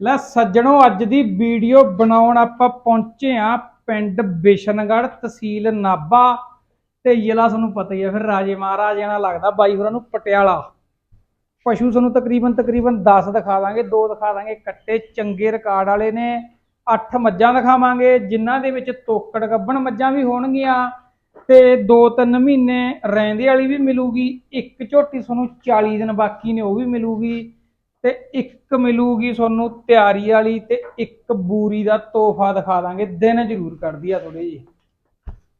ਲੈ ਸੱਜਣੋ, ਅੱਜ ਦੀ ਵੀਡੀਓ ਬਣਾਉਣ ਆਪਾਂ ਪਹੁੰਚੇ ਆ ਪਿੰਡ ਬਿਸ਼ਨਗੜ੍ਹ ਤਹਿਸੀਲ ਨਾਭਾ ਤੇ ਜ਼ਿਲ੍ਹਾ ਤੁਹਾਨੂੰ ਪਤਾ ਹੀ ਹੈ, ਫਿਰ ਰਾਜੇ ਮਹਾਰਾਜਿਆਂ ਨਾਲ ਲੱਗਦਾ ਬਾਈ ਹੋਰਾਂ ਨੂੰ ਪਟਿਆਲਾ। ਪਸ਼ੂ ਤੁਹਾਨੂੰ ਤਕਰੀਬਨ ਤਕਰੀਬਨ 10 ਦਿਖਾ ਦਾਂਗੇ, ਦੋ ਦਿਖਾ ਦਾਂਗੇ, ਕੱਟੇ ਚੰਗੇ ਰਿਕਾਰਡ ਵਾਲੇ ਨੇ 8 ਮੱਝਾਂ ਦਿਖਾਵਾਂਗੇ, ਜਿਨ੍ਹਾਂ ਦੇ ਵਿੱਚ ਤੋਕੜ ਗੱਬਣ ਮੱਝਾਂ ਵੀ ਹੋਣਗੀਆਂ ਤੇ 2-3 ਮਹੀਨੇ ਰਹਿੰਦੇ ਵਾਲੀ ਵੀ ਮਿਲੂਗੀ, ਇੱਕ ਝੋਟੀ ਤੁਹਾਨੂੰ 40 ਦਿਨ ਬਾਕੀ ਨੇ ਉਹ ਵੀ ਮਿਲੂਗੀ। ਤੇ ਇੱਕ ਮਿਲੂਗੀ ਤੁਹਾਨੂੰ ਤਿਆਰੀ ਵਾਲੀ ਤੇ ਇੱਕ ਬੂਰੀ ਦਾ ਤੋਹਫਾ ਦਿਖਾ ਦਾਂਗੇ। ਦਿਨ ਜ਼ਰੂਰ ਕੱਢਦੀ ਆ ਥੋੜੀ ਜੀ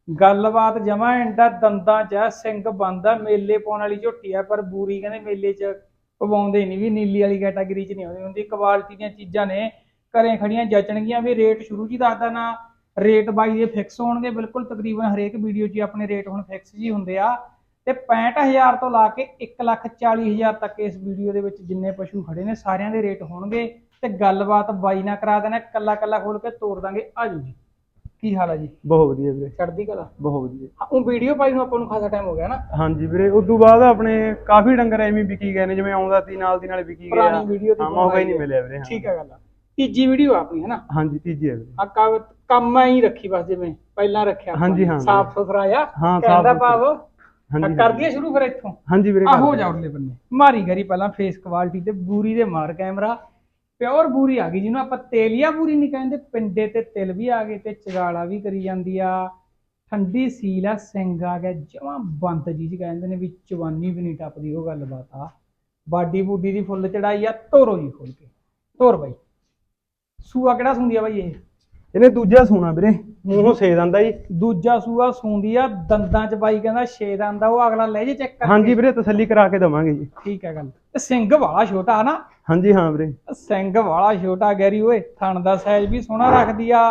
ਗੱਲਬਾਤ ਜਮਾ ਐਂਡਾ ਦੰਦਾਂ 'ਚ ਸਿੰਘ ਬੰਦਾ ਮੇਲੇ ਪਾਉਣ ਵਾਲੀ ਝੋਟੀ ਆ, ਪਰ ਬੂਰੀ ਕਹਿੰਦੇ ਮੇਲੇ 'ਚ ਪਵਾਉਂਦੇ ਨਹੀਂ ਵੀ, ਨੀਲੀ ਵਾਲੀ ਕੈਟਾਗਰੀ 'ਚ ਨਹੀਂ ਆਉਂਦੀ। ਹੁੰਦੀ ਕੁਆਲਿਟੀ ਦੀਆਂ ਚੀਜ਼ਾਂ ਨੇ, ਘਰੇ ਖੜੀਆਂ ਜਚਣਗੀਆਂ ਵੀ ਰੇਟ ਸ਼ੁਰੂ 'ਚ ਹੀ ਦੱਸਦਾ ਨਾ ਰੇਟ ਬਾਈ ਦੇ ਫਿਕਸ ਹੋਣਗੇ, ਬਿਲਕੁਲ ਤਕਰੀਬਨ ਹਰੇਕ ਵੀਡੀਓ 'ਚ ਆਪਣੇ ਰੇਟ ਹੁਣ ਫਿਕਸ ਜੀ ਹੁੰਦੇ ਆ। ਤੇ 65000 ਤੋਂ ਲਾ ਕੇ 140000 ਤੱਕ ਇਸ ਵੀਡੀਓ ਦੇ ਵਿੱਚ ਜਿੰਨੇ ਪਸ਼ੂ ਖੜੇ ਨੇ ਸਾਰਿਆਂ ਦੇ ਰੇਟ ਹੋਣਗੇ ਤੇ ਗੱਲਬਾਤ ਬਾਈ ਨਾਲ ਕਰਾ ਦੇਣਾ ਕੱਲਾ ਕੱਲਾ ਖੋਲ ਕੇ ਤੋੜ ਦਾਂਗੇ। ਆਜੋ ਜੀ। ਕੀ ਹਾਲ ਹੈ ਜੀ? ਬਹੁਤ ਵਧੀਆ ਵੀਰੇ। ਚੜ੍ਹਦੀ ਕਲਾ? ਬਹੁਤ ਵਧੀਆ। ਉਹ ਵੀਡੀਓ ਪਾਈ ਨੂੰ ਆਪਾਂ ਨੂੰ ਖਾਸਾ ਟਾਈਮ ਹੋ ਗਿਆ ਨਾ। ਹਾਂਜੀ ਵੀਰੇ ਉਸ ਤੋਂ ਬਾਅਦ ਆਪਣੇ ਕਾਫੀ ਡੰਗਰ ਐਵੇਂ ਵਿਕੀ ਗਏ ਨੇ ਜਿਵੇਂ ਆਉਂਦਾ ਸੀ ਨਾਲ ਦੀ ਨਾਲ ਵਿਕੀ ਗਿਆ। ਪੁਰਾਣੀ ਵੀਡੀਓ ਤੇ ਹਾਂ ਮੌਕਾ ਹੀ ਨਹੀਂ ਮਿਲਿਆ ਵੀਰੇ ਠੀਕ ਹੈ ਗੱਲ ਤੀਜੀ ਵੀਡੀਓ ਆਪਣੀ ਹੈ ਨਾ ਹਾਂਜੀ ਤੀਜੀ ਹੈ ਵੀਰੇ। ਆ ਕੰਮ ਕੰਮ ਹੀ ਰੱਖੀ ਬਸ ਜਿਵੇਂ ਪਹਿਲਾਂ ਰੱਖਿਆ ਹਾਂਜੀ। ਹਾਂ। ਸਾਫ਼ ਸੁਥਰਾ ਆ ਹਾਂ, ਭਾਵ ਹਾਂਜੀ ਕਰ ਦਈਏ ਸ਼ੁਰੂ ਫਿਰ ਇੱਥੋਂ? ਹਾਂਜੀ ਵੀਰੇ ਆ ਹੋ। ਜਾ ਉਰਲੇ ਬੰਨੇ। ਮਾਰੀ ਗਰੀ ਪਹਿਲਾਂ ਫੇਸ ਕੁਆਲਿਟੀ ਤੇ ਬੂਰੀ ਦੇ ਮਾਰ ਕੈਮਰਾ ਪਿਓਰ ਬੂਰੀ ਆ ਗਈ ਜਿਹਨੂੰ ਆਪਾਂ ਤੇਲੀਆ ਬੂਰੀ ਨਹੀਂ ਕਹਿੰਦੇ। ਪਿੰਡੇ ਤੇ ਤਿਲ ਵੀ ਆ ਗਏ ਤੇ ਚਗਾਲਾ ਵੀ ਕਰੀ ਜਾਂਦੀ ਆ। ਠੰਡੀ ਸੀਲ ਆ ਸਿੰਘ ਆ ਗਿਆ ਜਮਾਂ ਬੰਦ ਜੀ ਚ ਕਹਿੰਦੇ ਨੇ ਵੀ ਚਵਾਨੀ ਵੀ ਨਹੀਂ ਟੱਪਦੀ ਉਹ ਗੱਲਬਾਤ ਆ। ਬਾਡੀ ਬੂਡੀ ਦੀ ਫੁੱਲ ਚੜਾਈ ਆ ਤੋਰੋ ਜੀ ਖੋਲ ਕੇ। ਤੋਰ ਬਾਈ। ਸੂਆ ਕਿਹੜਾ ਸੁੰਦੀ ਆ ਬਾਈ ਇਹ? ਇਹਨੇ ਦੂਜਾ ਸੋਨਾ ਵੀਰੇ। ਮੂੰਹੋਂ ਸੇ ਦੰਦਾ ਜੀ। ਦੂਜਾ ਸੂਆ ਸੁੰਦੀ ਆ ਦੰਦਾਂ ਚ ਬਾਈ ਕਹਿੰਦਾ ਛੇ ਦੰਦ ਆ ਉਹ ਅਗਲਾ ਲੈ ਜੇ ਚੈੱਕ ਕਰਕੇ। ਹਾਂਜੀ ਵੀਰੇ ਤਸੱਲੀ ਕਰਾ ਕੇ ਦਵਾਂਗੇ ਜੀ। ਠੀਕ ਹੈ ਗੱਲ। ਤੇ ਸਿੰਘ ਵਾਲਾ ਛੋਟਾ ਨਾ ਹਾਂਜੀ ਹਾਂ ਵੀਰੇ। ਸਿੰਘ ਵਾਲਾ ਛੋਟਾ ਗੈਰੀ ਓਏ ਥਣ ਦਾ ਸਾਈਜ਼ ਵੀ ਸੋਹਣਾ ਰੱਖਦੀ ਆ।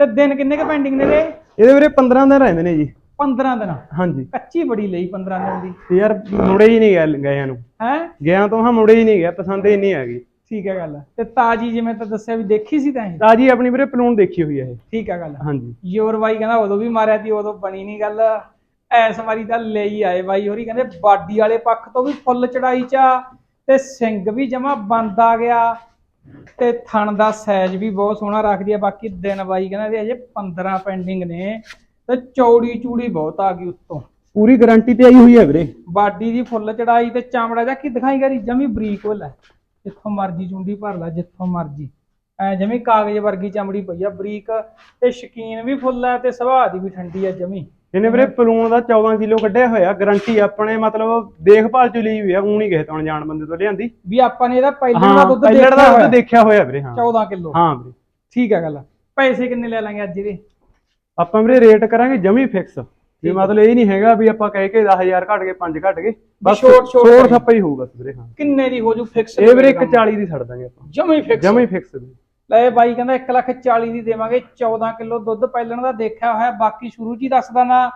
ਤੇ ਦਿਨ ਕਿੰਨੇ ਕ ਪੈਂਡਿੰਗ ਨੇ ਰੇ ਇਹਦੇ ਵੀਰੇ 15 ਦਿਨ ਰਹਿੰਦੇ ਨੇ ਜੀ। 15 ਦਿਨ। ਹਾਂਜੀ। ਕੱਚੀ ਬੜੀ ਲਈ 15 ਦਿਨ ਦੀ। ਯਾਰ ਮੁੜੇ ਹੀ ਨਹੀਂ ਗਏ ਗਏ ਨੂੰ। ਹੈ? ਗਿਆ ਤੋਂ ਹਾਂ ਮੁੜੇ ਹੀ ਨਹੀਂ ਗਿਆ ਪਸੰਦ ਹੀ ਨਹੀਂ ਆ ਗਈ ਠੀਕ ਹੈ ਗੱਲ। ਤੇ ਤਾਜੀ ਜਿਵੇਂ ਤਾਂ ਦੱਸਿਆ ਵੀ ਦੇਖੀ ਸੀ ਤਾਂ ਇਹ? ਤਾਜੀ ਆਪਣੀ ਵੀਰੇ ਪਲੂਣ ਦੇਖੀ ਹੋਈ ਹੈ ਇਹ। ਠੀਕ ਹੈ ਗੱਲ। ਹਾਂਜੀ। ਯੋਰ ਬਾਈ ਕਹਿੰਦਾ ਉਦੋਂ ਵੀ ਮਾਰਿਆ ਤੀ ਉਦੋਂ ਬਣੀ ਨਹੀਂ ਗੱਲ। ਐਸ ਵਾਰੀ ਤਾਂ ਲਈ ਆਏ ਬਾਈ ਹੋਰੀ ਕਹਿੰਦੇ ਬਾਡੀ ਵਾਲੇ ਪੱਖ ਤੋਂ ਵੀ ਫੁੱਲ ਚੜਾਈ ਚ ਤੇ ਸਿੰਘ ਵੀ ਜਮਾ ਬੰਦ ਆ ਗਿਆ। ਤੇ ਥਣ ਦਾ ਸਾਈਜ਼ ਵੀ ਬਹੁਤ ਸੋਹਣਾ ਰੱਖਦੀ ਆ ਬਾਕੀ ਦਿਨ ਬਾਈ ਕਹਿੰਦਾ ਵੀ ਅਜੇ 15 ਪੈਂਡਿੰਗ ਨੇ। ਤੇ ਚੌੜੀ ਚੂੜੀ ਬਹੁਤ ਆ ਗਈ ਉੱਤੋਂ। ਪੂਰੀ ਗਾਰੰਟੀ ਤੇ ਆਈ ਹੋਈ ਹੈ ਵੀਰੇ। ਬਾਡੀ ਦੀ ਫੁੱਲ ਚੜਾਈ ਤੇ ਚਮੜਾ ਜਾ ਕੀ ਦਿਖਾਈ ਗਰੀ ਜਮੀ ਬਰੀਕ ਹੋਲਾ ਜਿੱਥੋਂ ਮਰਜ਼ੀ ਚੁੰਡੀ ਭਰ ਲੈ ਜਿੱਥੋਂ ਮਰਜ਼ੀ। ਐ ਜਮੀ ਕਾਗਜ਼ ਵਰਗੀ ਚਮੜੀ ਪਈ ਆ ਬਰੀਕ ਤੇ ਸ਼ਕੀਨ ਵੀ ਫੁੱਲ ਹੈ ਤੇ ਸੁਭਾਅ ਦੀ ਵੀ ਠੰਡੀ ਆ ਜਮੀ। ਇਹਨੇ ਵੀਰੇ ਪਲੂਣ ਦਾ 14 ਕਿਲੋ ਕੱਢਿਆ ਹੋਇਆ ਗਾਰੰਟੀ ਆਪਣੇ ਮਤਲਬ ਦੇਖਭਾਲ ਚ ਲਈ ਹੋਈ ਆ ਊਂ ਨਹੀਂ ਕਿਸੇ ਤੋਂ ਅਣਜਾਣ ਬੰਦੇ ਤੋਂ ਲਿਆਂਦੀ। ਵੀ ਆਪਾਂ ਨੇ ਇਹਦਾ ਪਹਿਲਾਂ ਦਾ ਦੁੱਧ ਪਹਿਲੜ ਦੇਖਿਆ ਦਾ ਹੋਇਆ। ਦੁੱਧ ਦੇਖਿਆ ਹੋਇਆ ਵੀਰੇ ਹਾਂ। 14 ਕਿਲੋ। ਹਾਂ ਵੀਰੇ। ਠੀਕ ਹੈ ਗੱਲ। ਪੈਸੇ ਕਿੰਨੇ ਲੈ ਲਾਂਗੇ ਅੱਜ ਇਹਦੇ? ਆਪਾਂ ਵੀਰੇ ਰੇਟ ਕਰਾਂਗੇ ਜਮੀ ਫਿਕਸ। ਵੀ ਮਤਲਬ ਇਹ ਨਹੀਂ ਹੈਗਾ ਵੀ ਆਪਾਂ ਕਹਿ ਕੇ 10000 ਘਟ ਗਏ 5 ਘਟ ਗਏ ਬਸ ਛੋਟ- ਛੋਟ ਹੀ ਹੋਊਗਾ ਵੀਰੇ ਹਾਂ। ਕਿੰਨੇ ਦੀ ਹੋ ਜੂ ਫਿਕਸ ਇਹ ਵੀਰੇ 140 ਦੀ ਛੱਡ ਦਾਂਗੇ ਆਪਾਂ। ਜਮੀ ਫਿਕਸ ਜਮੀ ਫਿਕਸ ਵੀਰੇ। ਲੈ ਬਾਈ ਕਹਿੰਦਾ 1 ਲੱਖ 40 ਦੀ ਦੇਵਾਂਗੇ 14 ਕਿਲੋ ਦੁੱਧ ਪਹਿਲਣ ਦਾ ਦੇਖਿਆ ਹੋਇਆ ਬਾਕੀ ਸ਼ੁਰੂ ਹੀ ਦੱਸਦਾ ਨਾ।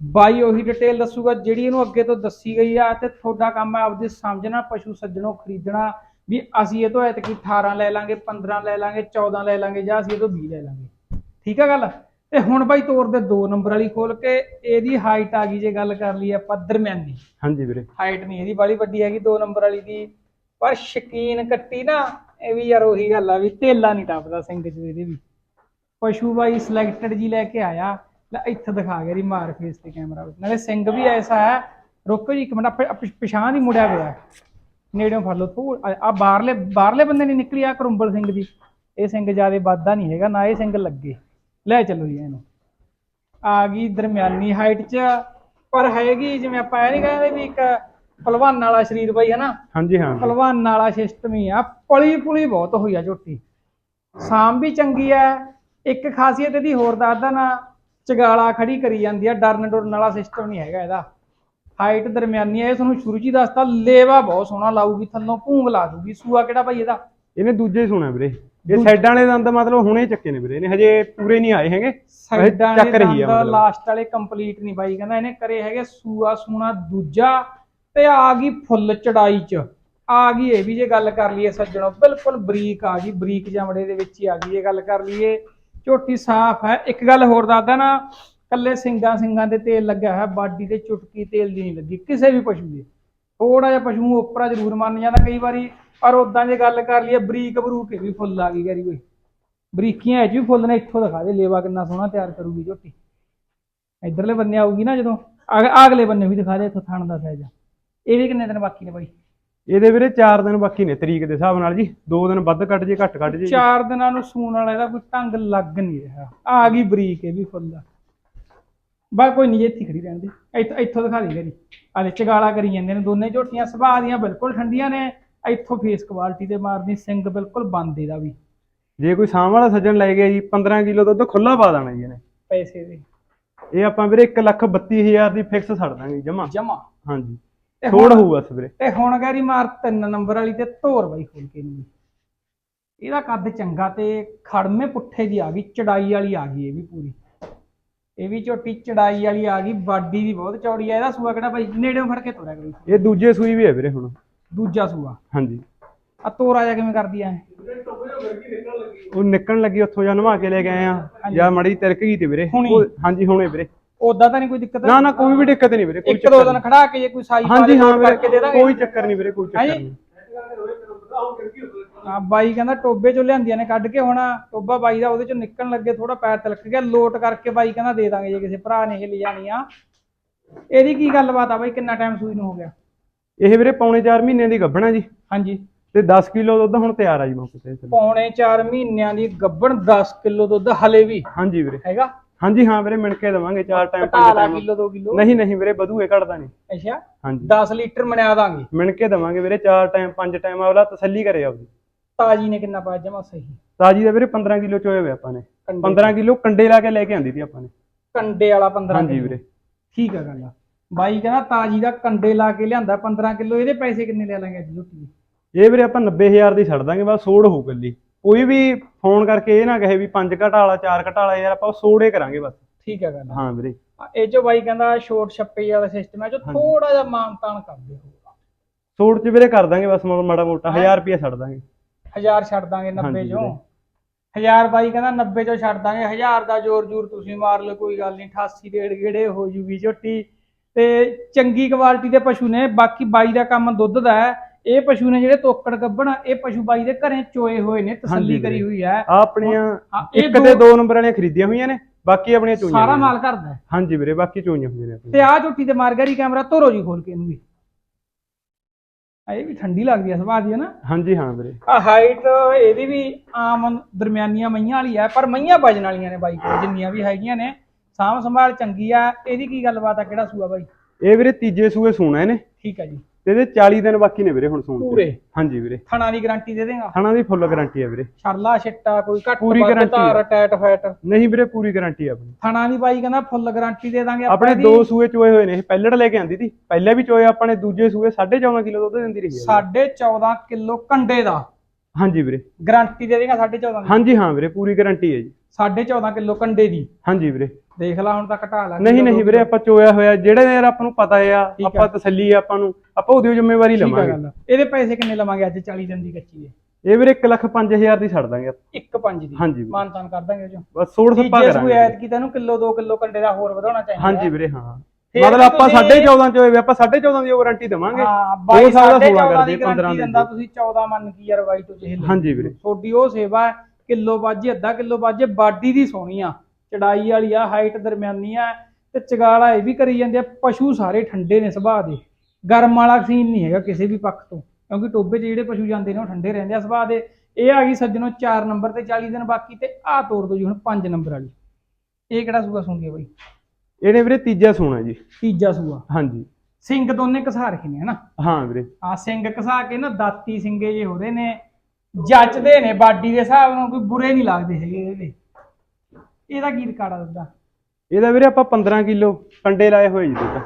ਬਾਈ ਉਹੀ ਡਿਟੇਲ ਦੱਸੂਗਾ ਜਿਹੜੀ ਇਹਨੂੰ ਅੱਗੇ ਤੋਂ ਦੱਸੀ ਗਈ ਆ ਤੇ ਤੁਹਾਡਾ ਕੰਮ ਹੈ ਆਪਦੀ ਸਮਝਣਾ ਪਸ਼ੂ ਸੱਜਣੋਂ ਖਰੀਦਣਾ ਵੀ ਅਸੀਂ ਇਹ ਤੋਂ ਐਤਕੀ 18 ਲੈ ਲਾਂਗੇ 15 ਲੈ ਲਾਂਗੇ 14 ਲੈ ਲਾਂਗੇ ਜਾਂ ਅਸੀਂ ਇਹ ਤੋਂ 20 ਲੈ ਲਾਂਗੇ। ਠੀਕ ਆ ਗੱਲ? ਤੇ ਹੁਣ ਬਾਈ ਤੋਰ ਦੇ 2 ਨੰਬਰ ਵਾਲੀ ਖੋਲ ਕੇ ਇਹਦੀ ਹਾਈਟ ਆ ਗਈ ਜੇ ਗੱਲ ਕਰ ਲਈ ਆਪਾਂ ਦਰਮਿਆਨੀ। ਹਾਂਜੀ ਵੀਰੇ। ਹਾਈਟ ਨਹੀਂ ਇਹਦੀ ਬਾਲੀ ਵੱਡੀ ਹੈਗੀ 2 ਨੰਬਰ ਵਾਲੀ ਦੀ। ਪਰ ਸ਼ਕੀਨ ਕੱਟੀ ਨਾ ਇਹ ਵੀ ਯਾਰ ਉਹੀ ਗੱਲ ਆ ਵੀ ਢੇਲਾ ਨਹੀਂ ਟੱਪਦਾ ਸਿੰਘ ਚ ਇਹਦੇ ਵੀ। ਪਸ਼ੂ ਬਾਈ ਸਿਲੈਕਟਡ ਜੀ ਲੈ ਕੇ ਆਇਆ। ਲੈ ਇੱਥੇ ਦਿਖਾ ਗਿਆ ਰੀ ਮਾਰ ਫੇਸ ਤੇ ਕੈਮਰਾ ਵਿੱਚ। ਨਾਲੇ ਸਿੰਘ ਵੀ ਐਸਾ ਹੈ ਰੁਕੋ ਜੀ ਇੱਕ ਮਿੰਟ ਆਪੇ- ਆਪੇ ਪਿਛਾਂ ਦੀ ਮੁੜਿਆ ਹੋਇਆ ਨੇੜਿਓਂ ਫੜ ਲਓ ਥੋੜ ਆ ਬਾਹਰਲੇ ਬਾਹਰਲੇ ਬੰਦੇ ਨੇ ਨਿਕਲੀ ਆ ਕਰੁੰਬਲ ਸਿੰਘ ਦੀ। ਇਹ ਸਿੰਘ ਜਿਆਦੇ ਵੱਧਦਾ ਨਹੀਂ ਹੈਗਾ ਨਾ ਇਹ ਸਿੰਘ ਲੱਗੇ। ਲੈ ਚੱਲੋ ਜੀ ਇਹਨੂੰ। ਆ ਗਈ ਦਰਮਿਆਨੀ ਹਾਈਟ 'ਚ ਪਰ ਹੈਗੀ ਜਿਵੇਂ ਆਪਾਂ ਇਹ ਨਹੀਂ ਕਹਿੰਦੇ ਵੀ ਇੱਕ ਪਹਿਲਵਾਨ ਵਾਲਾ ਸਰੀਰ ਬਈ ਹੈ ਨਾ ਹਾਂਜੀ ਹਾਂ। ਪਹਿਲਵਾਨ ਵਾਲਾ ਸਿਸਟਮ ਹੀ ਆ। ਪਲੀ ਪੁਲੀ ਬਹੁਤ ਹੋਈ ਆ ਝੋਟੀ। ਸਾਮ ਵੀ ਚੰਗੀ ਆ। ਇੱਕ ਖਾਸੀਅਤ ਇਹਦੀ ਹੋਰ ਦੱਸਦਾ ਨਾ ਚਗਾਲਾ ਖੜੀ ਕਰੀ ਜਾਂਦੀ ਆ। ਡਰਨ ਡਰਨ ਵਾਲਾ ਸਿਸਟਮ ਨਹੀਂ ਹੈਗਾ ਇਹਦਾ। ਹਾਈਟ ਦਰਮਿਆਨੀ ਆ। ਇਹ ਤੁਹਾਨੂੰ ਸ਼ੁਰੂ ਹੀ ਦੱਸਤਾ। ਲੇਵਾ ਬਹੁਤ ਸੋਹਣਾ ਲਾਊਗੀ ਥੱਲੋਂ ਭੂੰਗ ਲਾ ਦੂਗੀ ਸੂਆ ਕਿਹੜਾ ਭਾਈ ਇਹਦਾ? ਇਹਨੇ ਦੂਜੇ ਹੀ ਸੁਣਿਆ ਵੀਰੇ। ਇਹ ਸਾਈਡਾਂ ਵਾਲੇ ਦੰਦ ਮਤਲਬ ਹੁਣੇ ਚੱਕੇ ਨੇ ਵੀਰੇ ਇਹਨੇ ਹਜੇ ਪੂਰੇ ਨਹੀਂ ਆਏ ਹੈਗੇ। ਸਾਈਡਾਂ ਚੱਕ ਰਹੀ ਆ ਮਤਲਬ। ਲਾਸਟ ਵਾਲੇ ਕੰਪਲੀਟ ਨਹੀਂ ਬਾਈ ਕਹਿੰਦਾ ਇਹਨੇ ਕਰੇ ਹੈਗੇ ਸੂਆ ਸੂਣਾ ਦੂਜਾ ਤੇ ਆ ਗਈ ਫੁੱਲ ਚੜਾਈ ਚ। ਆ ਗਈ ਇਹ ਵੀ ਜੇ ਗੱਲ ਕਰ ਲਈਏ ਸੱਜਣੋ ਬਿਲਕੁਲ ਬਰੀਕ ਆ ਗਈ ਬਰੀਕ ਜਮੜੇ ਦੇ ਵਿੱਚ ਹੀ ਆ ਗਈ ਇਹ ਗੱਲ ਕਰ ਲਈਏ। ਝੋਟੀ ਸਾਫ਼ ਹੈ। ਇੱਕ ਗੱਲ ਹੋਰ ਦੱਸਦਾ ਨਾ ਕੱਲੇ ਸਿੰਗਾਂ ਸਿੰਗਾਂ ਦੇ ਤੇਲ ਲੱਗਿਆ ਹੋਇਆ ਬਾਡੀ ਤੇ ਚੁਟਕੀ ਤੇਲ ਦੀ ਨਹੀਂ ਲੱਗੀ ਕਿਸੇ ਵੀ ਪਸ਼ੂ ਦੇ। ਥੋੜਾ ਜਿਹਾ ਪਸ਼ੂ ਨੂੰ ਉੱਪਰਾ ਜ਼ਰੂਰ ਮੰਨ ਜਾਂਦਾ ਕਈ ਵਾਰੀ ਪਰ ਉਦਾਂ ਜੇ ਗੱਲ ਕਰ ਲਈਏ ਬਰੀਕ ਬਰੂਕ ਵੀ ਫੁੱਲ ਆ ਗਈ ਗਰੀ ਕੋਈ। ਬਰੀਕੀਆਂ ਇਹ 'ਚ ਵੀ ਫੁੱਲ ਨੇ ਇੱਥੋਂ ਦਿਖਾ ਦੇ ਲੇਵਾ ਕਿੰਨਾ ਸੋਹਣਾ ਤਿਆਰ ਕਰੂਗੀ ਝੋਟੀ। ਇਧਰਲੇ ਬੰਨੇ ਆਊਗੀ ਨਾ ਜਦੋਂ ਅਗ- ਅਗਲੇ ਬੰਨੇ ਵੀ ਦਿਖਾ ਦੇ ਇੱਥੋਂ ਥਣ ਦਾ ਸਾਈਜ਼ ਇਹਦੇ ਕਿੰਨੇ ਦਿਨ ਬਾਕੀ ਨੇ ਬਾਈ? ਇਹਦੇ ਵੀਰੇ 4 ਦਿਨ ਬਾਕੀ ਨੇ ਤਰੀਕ ਦੇ ਹਿਸਾਬ ਨਾਲ ਜੀ। 2 ਦਿਨ ਵੱਧ ਕੱਟ ਜੇ ਘੱਟ ਕੱਟ ਜੇ ਜੀ। ਚਾਰ ਦਿਨਾਂ ਨੂੰ ਸੂਣ ਵਾਲਾ ਇਹਦਾ ਕੋਈ ਢੰਗ ਲੱਗ ਨਹੀਂ ਰਿਹਾ। ਆ ਗਈ ਬਰੀਕ ਇਹ ਵੀ ਫੁੱਲ। ਬਾ ਕੋਈ ਨਹੀਂ ਇੱਥੇ ਖੜੀ ਰਹਿੰਦੀ ਇੱਥੋਂ ਇੱਥੋਂ ਦਿਖਾ ਦੇ ਗਰੀ ਆਲੇ ਚਗਾਲਾ ਕਰੀ ਜਾਂਦੇ ਨੇ ਦੋਨੇ ਝੋਟੀਆਂ ਸੁਭਾਅ ਦੀਆਂ ਬਿਲਕੁਲ ਠੰਡੀਆਂ ਨੇ। ਇੱਥੋਂ ਫੇਸ ਕੁਆਲਿਟੀ ਤੇ ਮਾਰਦੀ ਸਿੰਘ ਬਿਲਕੁਲ ਬੰਦ ਇਹਦਾ ਵੀ। ਜੇ ਕੋਈ ਸਾਂਭ ਵਾਲਾ ਸੱਜਣ ਲੈ ਗਿਆ ਜੀ 15 ਕਿਲੋ ਦੁੱਧ ਖੁੱਲਾ ਪਾ ਦੇਣਾ ਜੀ ਇਹਨੇ। ਪੈਸੇ ਦੇ। ਇਹ ਆਪਾਂ ਵੀਰੇ 1 ਲੱਖ 32000 ਦੀ ਫਿਕਸ ਛੱਡ ਦਾਂਗੇ ਜਮਾ। ਜਮਾ। ਹਾਂਜੀ। ਥੋੜ ਹੁਣ- ਹੋਊ ਬਸ ਵੀਰੇ। ਤੇ ਹੁਣ ਗੈਰੀ ਮਾਰ ਤਿੰਨ ਨੰਬਰ ਵਾਲੀ ਤੇ ਧੋਰ ਬਾਈ ਖੋਲ ਕੇ ਨਹੀਂ ਇਹਦਾ ਕੱਦ ਚੰਗਾ ਤੇ ਖੜਮੇ ਪੁੱਠੇ ਦੀ ਆ ਗਈ ਚੜਾਈ ਵਾਲੀ ਆ ਗਈ ਇਹ ਵੀ ਪੂਰੀ। ਇਹ ਵੀ ਝੋਟੀ ਚੜਾਈ ਵਾਲੀ ਆ ਗਈ ਬਾਡੀ ਦੀ ਬਹੁਤ ਚੌੜੀ ਆ ਇਹਦਾ ਸੂਆ ਕਿਹੜਾ ਬਾਈ? ਨੇੜਿਓਂ ਫੜ ਕੇ ਤੋਰਿਆ ਕਰੋ। ਇਹ ਦੂਜੇ ਸੂਈ ਵੀ ਹੈ ਵੀਰੇ ਹੁਣ। ਦੂਜਾ ਸੂਆ। ਹਾਂਜੀ। ਆ ਤੋਰਾ ਜਾ ਕਿਵੇਂ ਕਰਦੀ ਆ ਉਹ ਨਿਕਲਣ ਲੱਗੀ ਉੱਥੋਂ ਜਾਂ ਨਵਾ ਕੇ ਲੈ ਆਏ ਆ। ਜਾਂ ਮੜੀ ਤਿਰਕ ਗਈ ਤੇ ਵੀਰੇ। ਹੁਣੀ? ਉਹ- ਹਾਂਜੀ ਹੁਣੇ ਵੀਰੇ। ਉਦਾਂ ਤਾਂ ਨਹੀਂ ਕੋਈ ਦਿੱਕਤ? ਨਾ ਨਾ ਕੋਈ ਵੀ ਦਿੱਕਤ ਨਹੀਂ ਵੀਰੇ ਕੋਈ ਇੱਕ ਦੋ ਦਿਨ ਖੜਾ ਕੇ ਜੇ ਕੋਈ ਸਾਈ ਪਾ ਹਾਂਜੀ ਹਾਂ ਕਰਕੇ ਦੇ ਦਾਂਗੇ। ਕੋਈ ਚੱਕਰ ਨਹੀਂ ਵੀਰੇ ਕੋਈ ਚੱਕਰ ਹਾਂਜੀ? ਨਹੀਂ ਹਾਂ ਬਾਈ ਕਹਿੰਦਾ ਟੋਬੇ ਚੋਂ ਲਿਆਂਦੀਆਂ ਨੇ ਕੱਢ ਕੇ ਹੁਣ ਟੋਬਾ ਬਾਈ ਦਾ ਉਹਦੇ ਚੋਂ ਨਿਕਲਣ ਲੱਗੇ ਥੋੜਾ ਪੈਰ ਤਿਲਕ ਗਿਆ ਲੋਟ ਕਰਕੇ ਬਾਈ ਕਹਿੰਦਾ ਦੇ ਦਾਂਗੇ ਜੇ ਕਿਸੇ ਭਰਾ ਨੇ ਇਹ ਲਿਜਾਣੀ ਆ। ਇਹਦੀ ਕੀ ਗੱਲਬਾਤ ਆ ਬਾਈ ਕਿੰਨਾ ਟਾਈਮ ਸੂਈ ਨੂੰ ਹੋ ਗਿਆ? ਇਹ ਵੀਰੇ ਪੌਣੇ 4 ਮਹੀਨਿਆਂ ਦੀ ਗੱਭਣਾ ਜੀ। ਹਾਂਜੀ। ਤੇ 10 ਕਿਲੋ ਦੁੱਧ ਹੁਣ ਤਿਆਰ ਆ ਜੀ ਮੌਕੇ ਤੇ। ਪੌਣੇ 4 ਮਹੀਨਿਆਂ ਦੀ ਗੱਬਣ 10 ਕਿਲੋ ਦੁੱਧ ਹਲੇ ਵੀ। ਹਾਂਜੀ ਵੀਰੇ। ਹੈਗਾ? ਹਾਂਜੀ ਹਾਂ ਵੀਰੇ ਮਿਣ ਕੇ ਦਵਾਂਗੇ 4 ਟਾਈਮ 5 ਘਟਾ ਲਾ ਟਾਈਮ ਕਿਲੋ 2 ਕਿਲੋ। ਨਹੀਂ ਨਹੀਂ ਵੀਰੇ ਵਧੂਏ ਘਟਦਾ ਨਹੀਂ। ਅੱਛਾ। ਹਾਂਜੀ। 10 ਲੀਟਰ ਮਨਿਆ ਦਾਂਗੇ। ਮਿਣ ਕੇ ਦਵਾਂਗੇ ਵੀਰੇ 4 ਟਾਈਮ 5 ਟਾਈਮ ਆਵਲਾ ਤਸੱਲੀ ਕਰੇ ਆਪਦੀ। ਤਾਜੀ ਨੇ ਕਿੰਨਾ ਪਾਇਆ ਜਮਾ ਸਹੀ? ਤਾਜੀ ਦਾ ਵੀਰੇ 15 ਕਿਲੋ ਚੋਏ ਹੋਏ ਆਪਾਂ ਨੇ। ਕੰਡੇ। 15 ਕਿਲੋ ਕੰਡੇ ਲਾ ਕੇ ਲੈ ਕੇ ਆਂਦੀ ਸੀ ਆਪਾਂ ਨੇ। ਕੰਡੇ ਵਾਲਾ 15 ਹਾਂਜੀ। ਵੀਰੇ। ਠੀਕ ਆ ਗੱਲ ਬਾਈ ਕਹਿੰਦਾ ਤਾਜੀ ਦਾ ਕੰਡੇ ਲਾ ਕੇ ਲਿਆਂਦਾ 15 ਕਿਲੋ ਇਹਦੇ ਪੈਸੇ ਕਿੰਨੇ ਲੈ ਲਾਂਗੇ ਅੱਜ ਝੋਟੀ ਇਹ ਵੀਰੇ ਆਪਾਂ 90000 ਦੀ ਛੱਡ ਦਾਂਗੇ ਬਸ ਸੋੜ ਹੋਊ ਗੱਲੀ ਕੋਈ ਵੀ ਫੋਨ ਕਰਕੇ ਇਹ ਨਾ ਕਹੇ ਵੀ 5 ਘਟਾ ਵਾਲਾ 4 ਘਟਾ ਵਾਲਾ ਯਾਰ ਆਪਾਂ ਸੋੜੇ ਕਰਾਂਗੇ ਬਸ। ਠੀਕ ਆ ਗੱਲ ਹਾਂ। ਵੀਰੇ। ਇਹ ਜੋ ਬਾਈ ਕਹਿੰਦਾ ਸ਼ੋਰਟ ਛੱਪੇ ਵਾਲਾ ਸਿਸਟਮ ਹੈ ਜੋ ਥੋੜਾ ਜਿਹਾ ਮਾਨ ਤਾਨ ਕਰਦੇ ਹੋ ਸੋੜ ਚ ਵੀਰੇ ਕਰ ਦਾਂਗੇ ਬਸ ਮਾੜਾ ਮੋਟਾ 1000 ਰੁਪਏ ਛੱਡ ਦਾਂਗੇ। ਹਜ਼ਾਰ ਛੱਡ ਦਾਂਗੇ 90 ਹਾਂਜੀ ਚੋਂ। ਵੀਰੇ। ਹਜ਼ਾਰ ਬਾਈ ਕਹਿੰਦਾ 90 ਚੋਂ ਛੱਡ ਦਾਂਗੇ ਹਜ਼ਾਰ ਦਾ ਜ਼ੋਰ ਜ਼ੂਰ ਤੁਸੀਂ ਮਾਰ ਲਓ ਕੋਈ ਗੱਲ ਨਹੀਂ 88 ਡੇਢ ਗੇੜੇ ਹੋ ਜੂਗੀ ਝੋਟੀ। ਤੇ ਚੰਗੀ ਕੁਆਲਿਟੀ ਦੇ ਪਸ਼ੂ ਨੇ ਬਾਕੀ ਬਾਈ ਦਾ ਕੰਮ ਦੁੱਧ ਦਾ ਹੈ ਇਹ ਪਸ਼ੂ ਨੇ ਜਿਹੜੇ ਤੋਕੜ ਗੱਭਣ ਇਹ ਪਸ਼ੂ ਬਾਈ ਦੇ ਘਰੇ ਚੋਏ ਹੋਏ ਨੇ ਤਸੱਲੀ। ਕਰੀ ਹੋਈ ਹੈ ਆ ਆਪਣੀਆਂ ਇੱਕ ਤੇ ਦੋ ਨੰਬਰ ਵਾਲੀਆਂ ਖਰੀਦੀਆਂ ਹੋਈਆਂ ਨੇ ਬਾਕੀ ਆਪਣੀਆਂ ਚੋਈਆਂ ਸਾਰਾ। ਮਾਲ ਕਰਦਾ ਹਾਂਜੀ ਵੀਰੇ ਬਾਕੀ ਚੋਈਆਂ ਹੋਈਆਂ ਨੇ। ਤੇ ਆ ਝੋਟੀ ਤੇ ਮਾਰ ਗਰੀ ਕੈਮਰਾ ਧਰੋ ਜੀ ਖੋਲ ਕੇ ਇਹਨੂੰ ਵੀ ਆ ਇਹ ਵੀ ਠੰਡੀ ਲੱਗਦੀ ਹੈ ਸੁਭਾਅ ਦੀ ਹੈ ਨਾ ਹਾਂਜੀ ਹਾਂ ਵੀਰੇ ਆ ਹਾਈਟ ਇਹਦੀ ਵੀ ਆਮ ਦਰਮਿਆਨੀਆਂ ਮਈਆਂ ਵਾਲੀ ਹੈ ਪਰ ਮਈਆਂ ਵਜਣ ਵਾਲੀਆਂ ਨੇ ਬਾਈ ਕੋਲ ਜਿੰਨੀਆਂ ਵੀ ਹੈਗੀਆਂ ਨੇ ਸਾਂਭ ਸੰਭਾਲ ਚੰਗੀ ਆ ਇਹਦੀ ਕੀ ਗੱਲਬਾਤ ਆ ਕਿਹੜਾ ਸੂਆ ਬਾਈ? ਇਹ ਵੀਰੇ ਤੀਜੇ ਸੂਏ ਸੂਣਾ ਇਹਨੇ। ਠੀਕ ਆ ਜੀ। ਤੇ ਇਹਦੇ 40 ਦਿਨ ਬਾਕੀ ਨੇ ਵੀਰੇ ਹੁਣ ਸੂਣ। ਪੂਰੇ? ਹਾਂਜੀ ਵੀਰੇ। ਥਣਾ ਦੀ ਗਾਰੰਟੀ ਦੇ ਦੇਗਾ? ਥਣਾ ਦੀ ਫੁੱਲ ਗਾਰੰਟੀ ਹੈ ਵੀਰੇ। ਛਰਲਾ ਛਿੱਟਾ ਕੋਈ ਘੱਟ ਪੂਰੀ ਆ। ਟੈਟ ਫੈਟ ਨਹੀਂ ਵੀਰੇ ਪੂਰੀ ਗਾਰੰਟੀ ਹੈ ਆਪਣੀ। ਥਣਾ ਦੀ ਬਾਈ ਕਹਿੰਦਾ ਫੁੱਲ ਗਾਰੰਟੀ ਦੇ ਦਾਂਗੇ ਆਪਾਂ ਆਪਣੇ। ਦੋ ਸੂਏ ਚੋਏ ਹੋਏ ਨੇ ਇਹ ਪਹਿਲੜ ਲੈ ਕੇ ਆਂਦੀ ਸੀ ਪਹਿਲੇ ਵੀ ਚੋਏ ਆਪਣੇ ਦੂਜੇ ਸੂਏ 14.5 ਕਿਲੋ ਦੁੱਧ ਦਿੰਦੀ ਰਹੀ ਹੈ ਸਾਢੇ 14 ਕਿਲੋ ਕੰਡੇ ਦਾ। ਹਾਂਜੀ ਵੀਰੇ। ਗਾਰੰਟੀ ਦੇ ਦੇਗਾ 14.5 ਦੀ? ਹਾਂਜੀ ਹਾਂ ਵੀਰੇ ਪੂਰੀ ਗਾਰੰਟੀ ਹੈ ਜੀ। 14.5 ਕਿਲੋ ਕੰਡੇ ਦੀ। ਹਾਂਜੀ ਵੀਰੇ। ਦੇਖ ਲਾ ਹੁਣ ਤਾਂ ਘਟਾ ਲਾ ਨਹੀਂ ਨਹੀਂ ਦੋ ਵੀਰੇ ਆਪਾਂ ਚੋਇਆ ਹੋਇਆ ਜਿਹੜੇ ਯਾਰ ਆਪਾਂ ਨੂੰ ਪਤਾ ਆ। ਆਪਾਂ ਤਸੱਲੀ ਆ ਆਪਾਂ ਨੂੰ ਆਪਾਂ ਉਹਦੀ ਜ਼ਿੰਮੇਵਾਰੀ ਲਵਾਂਗੇ। ਇਹਦੇ ਪੈਸੇ ਕਿੰਨੇ ਲਵਾਂਗੇ ਅੱਜ 40 ਦਿਨ ਦੀ ਕੱਚੀ ਦੇ? ਇਹ ਵੀਰੇ 1 ਲੱਖ 5000 ਦੀ ਛੱਡ ਦਾਂਗੇ ਆਪਾਂ। ਇੱਕ ਪੰਜ ਦੀ। ਹਾਂਜੀ। ਮਾਨਤਾਨ ਕਰ ਦਾਂਗੇ ਜੋ ਬਸ ਸੋੜ ਸੱਪਾ ਤੀਜੇ ਸੂਏ ਕਰਾਂਗੇ। ਐਤ ਕੀ ਤੈਨੂੰ ਕਿਲੋ 2 ਕਿਲੋ ਕੰਡੇ ਦਾ ਹੋਰ ਵਧਾਉਣਾ ਚਾਹੀਦਾ। ਹਾਂਜੀ ਵੀਰੇ ਹਾਂ। ਮਤਲਬ ਆਪਾਂ ਤੁਸੀਂ- 14.5 ਚੋਏ ਵੀ ਆਪਾਂ 14.5 ਦੀ ਗਾਰੰਟੀ ਦੇਵਾਂਗੇ। ਹਾਂ ਹੋ ਬਾਈ ਸਕਦਾ ਸਾਢੇ 16 14 ਕਰਦੇ ਦੀ 15 ਗਾਰੰਟੀ ਦੇ। ਤੁਸੀਂ 14 ਮੰਨ ਕੀ ਯਾਰ ਬਾਈ ਤੋਂ ਜਿਹੇ ਹਾਂਜੀ ਵੀਰੇ। ਤੁਹਾਡੀ ਉਹ ਸੇਵਾ ਕਿਲੋ ਬਾਜੇ ਅੱਧਾ ਕਿਲੋ ਬਾਜੇ ਬਾਡੀ ਦੀ ਸੋਹਣੀ ਆ। ਚੜਾਈ ਵਾਲੀ ਆ ਹਾਈਟ ਦਰਮਿਆਨੀ ਆ ਤੇ ਚਗਾਲਾ ਇਹ ਵੀ ਕਰੀ ਜਾਂਦੇ ਆ ਪਸ਼ੂ ਸਾਰੇ ਠੰਡੇ ਨੇ ਸੁਭਾਅ ਦੇ। ਗਰਮ ਵਾਲਾ ਸੀਨ ਨਹੀਂ ਹੈਗਾ ਕਿਸੇ ਵੀ ਪੱਖ ਤੋਂ ਕਿਉਂਕਿ ਟੋਬੇ 'ਚ ਜਿਹੜੇ ਪਸ਼ੂ ਜਾਂਦੇ ਨੇ ਉਹ ਠੰਡੇ ਰਹਿੰਦੇ ਆ ਸੁਭਾਅ ਦੇ। ਇਹ ਆ ਗਈ ਸੱਜਣੋ 4 ਨੰਬਰ ਤੇ 40 ਦਿਨ ਬਾਕੀ ਤੇ ਆਹ ਤੋੜ ਦੋ ਜੀ ਹੁਣ 5 ਨੰਬਰ ਵਾਲੀ। ਇਹ ਕਿਹੜਾ ਸੂਆ ਸੁਣਦੀ ਆ ਬਾਈ? ਇਹਨੇ ਵੀਰੇ ਤੀਜਾ ਸੋਣਾ ਜੀ। ਤੀਜਾ ਸੂਆ। ਹਾਂਜੀ। ਸਿੰਘ ਦੋਨੇ ਘਸਾ ਰੱਖੇ ਨੇ ਹਨਾ? ਹਾਂ ਵੀਰੇ। ਆ ਸਿੰਘ ਘਸਾ ਕੇ ਨਾ ਦਾਤੀ ਸਿੰਘੇ ਜੇ ਹੋ ਰਹੇ ਨੇ ਜੱਚਦੇ ਨੇ ਬਾਡੀ ਦੇ ਹਿਸਾਬ ਨਾਲ ਕੋਈ ਬੁਰੇ ਨਹੀਂ ਲੱਗਦੇ ਹੈਗੇ ਇਹਦੇ। ਇਹਦਾ ਕੀ ਰਿਕਾਰਡ ਆ ਦੱਸਦਾ ਇਹਦਾ ਵੀਰੇ ਆਪਾਂ 15 ਕਿਲੋ ਕੰਡੇ ਲਾਏ ਹੋਏ ਜੀ ਦੁੱਧ।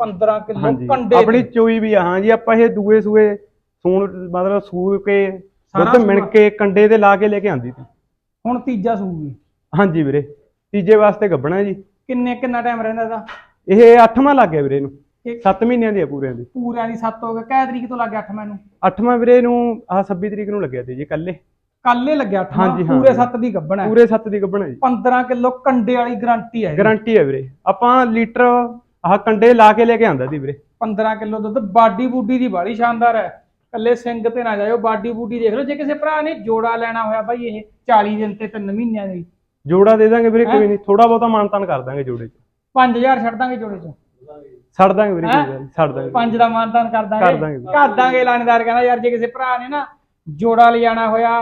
15 ਕਿਲੋ ਹਾਂਜੀ। ਕੰਡੇ ਆਪਣੀ। ਚੋਈ ਵੀ ਆ ਹਾਂ ਜੀ ਆਪਾਂ ਇਹ ਦੂਏ ਸੂਏ ਸੂਣ ਮਤਲਬ ਸੂ ਕੇ ਸਾਰਾ ਦੁੱਧ ਮਿਣ ਸੂਆ। ਕੇ ਕੰਡੇ ਤੇ ਲਾ ਕੇ ਲੈ ਕੇ ਆਂਦੀ ਸੀ। ਹੁਣ ਤੀਜਾ ਸੂਗੀ ਹਾਂਜੀ ਵੀਰੇ ਤੀਜੇ ਵਾਸਤੇ ਗੱਬਣਾ ਜੀ। ਕਿੰਨੇ ਕਿੰਨਾ ਟਾਈਮ ਰਹਿੰਦਾ ਇਹਦਾ? ਇਹ 8ਵਾਂ ਲੱਗ ਗਿਆ ਵੀਰੇ ਇਹਨੂੰ। ਇਹ 7 ਮਹੀਨਿਆਂ ਦੀ ਆ ਪੂਰਿਆਂ ਦੀ। ਪੂਰਿਆਂ ਦੀ 7 ਹੋ ਗਿਆ। ਕਿਹ ਤਰੀਕ ਤੋਂ ਲੱਗਿਆ 8 ਮੈਨੂੰ 8ਵਾਂ ਵੀਰੇ ਨੂੰ ਆਹ 26 ਤਰੀਕ ਨੂੰ ਲੱਗਿਆ ਸੀ ਜੀ ਕੱਲੇ ਕੱਲੇ ਲੱਗਿਆ 8 ਹਾਂਜੀ, ਹਾਂ। ਪੂਰੇ 7 ਦੀ ਗੱਬਣਾ ਪੂਰੇ 7 ਦੀ ਗੱਬਣਾ ਜੀ। 15 ਕਿਲੋ ਕੰਡੇ ਵਾਲੀ ਗਾਰੰਟੀ ਹੈ ਗਾਰੰਟੀ ਹੈ ਵੀਰੇ। ਆਪਾਂ ਲੀਟਰ ਆਹ ਕੰਡੇ ਲਾ ਕੇ ਲੈ ਕੇ ਆਂਦਾ ਸੀ ਵੀਰੇ। 15 ਕਿਲੋ ਦੁੱਧ ਬਾਡੀ ਬੂਡੀ ਦੀ ਬਾੜੀ ਸ਼ਾਨਦਾਰ ਹੈ। ਕੱਲੇ ਸਿੰਘ ਤੇ ਨਾ ਜਾਇਓ ਬਾਡੀ ਬੂਡੀ ਦੇਖ ਲਓ ਜੇ ਕਿਸੇ ਭਰਾ ਨੇ ਜੋੜਾ ਲੈਣਾ ਹੋਇਆ ਬਾਈ ਇਹ 40 ਦਿਨ ਤੇ 3 ਮਹੀਨਿਆਂ ਦੀ। ਜੋੜਾ ਦੇ ਦਾਂਗੇ ਵੀਰੇ ਹੈਂ? ਕੋਈ ਨਹੀਂ ਥੋੜਾ ਬਹੁਤਾ ਮਾਨਤਾਨ ਕਰ ਦਾਂਗੇ ਜੋੜੇ 'ਚ। 5000 ਛੱਡ ਦਾਂਗੇ ਜੋੜੇ ਚ। ਛੱਡ ਦਾਂਗੇ ਵੀਰੇ ਹੈਂ? ਕੋਈ ਗੱਲ ਨੀ, ਛੱਡ ਦਾਂਗੇ। ਪੰਜ ਦਾ ਮਾਨਦਾਨ ਕਰ ਦਾਂਗੇ। ਕਰ ਦਾਂਗੇ। ਕਰ ਦਾਂਗੇ ਲਾਣੇਦਾਰ ਕਹਿੰਦਾ ਯਾਰ ਜੇ ਕਿਸੇ ਭਰਾ ਨੇ ਨਾ ਜੋੜਾ ਲਿਜਾਣਾ ਹੋਇਆ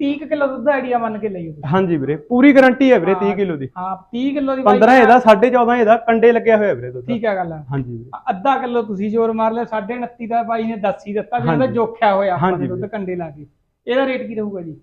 30 ਕਿਲੋ ਦੁੱਧ ਆਈਡੀਆ ਮੰਨ ਕੇ ਲਈਓ ਤੁਸੀਂ। ਹਾਂਜੀ ਵੀਰੇ ਪੂਰੀ ਗਾਰੰਟੀ ਹੈ ਵੀਰੇ 30 ਕਿਲੋ ਦੀ। ਹਾਂ 30 ਕਿਲੋ ਦੀ ਬਾਈ 15 ਇਹਦਾ 14.5 ਇਹਦਾ ਕੰਡੇ ਲੱਗਿਆ ਹੋਇਆ ਵੀਰੇ ਦੁੱਧ ਠੀਕ ਹੈ ਗੱਲ। ਹਾਂਜੀ ਅੱਧਾ ਕਿਲੋ ਤੁਸੀਂ ਜ਼ੋਰ ਮਾਰ ਲਿਆ 29.5 ਦਾ ਬਾਈ ਨੇ ਦੱਸ ਹੀ ਦਿੱਤਾ ਵੀ ਹਾਂਜੀ। ਜੋਖਿਆ ਹੋਇਆ ਆਪਾਂ ਨੇ ਦੁੱਧ ਕੰਡੇ ਲਾ ਕੇ। ਇਹਦਾ ਰੇਟ ਕੀ ਰਹੂਗਾ ਜੀ?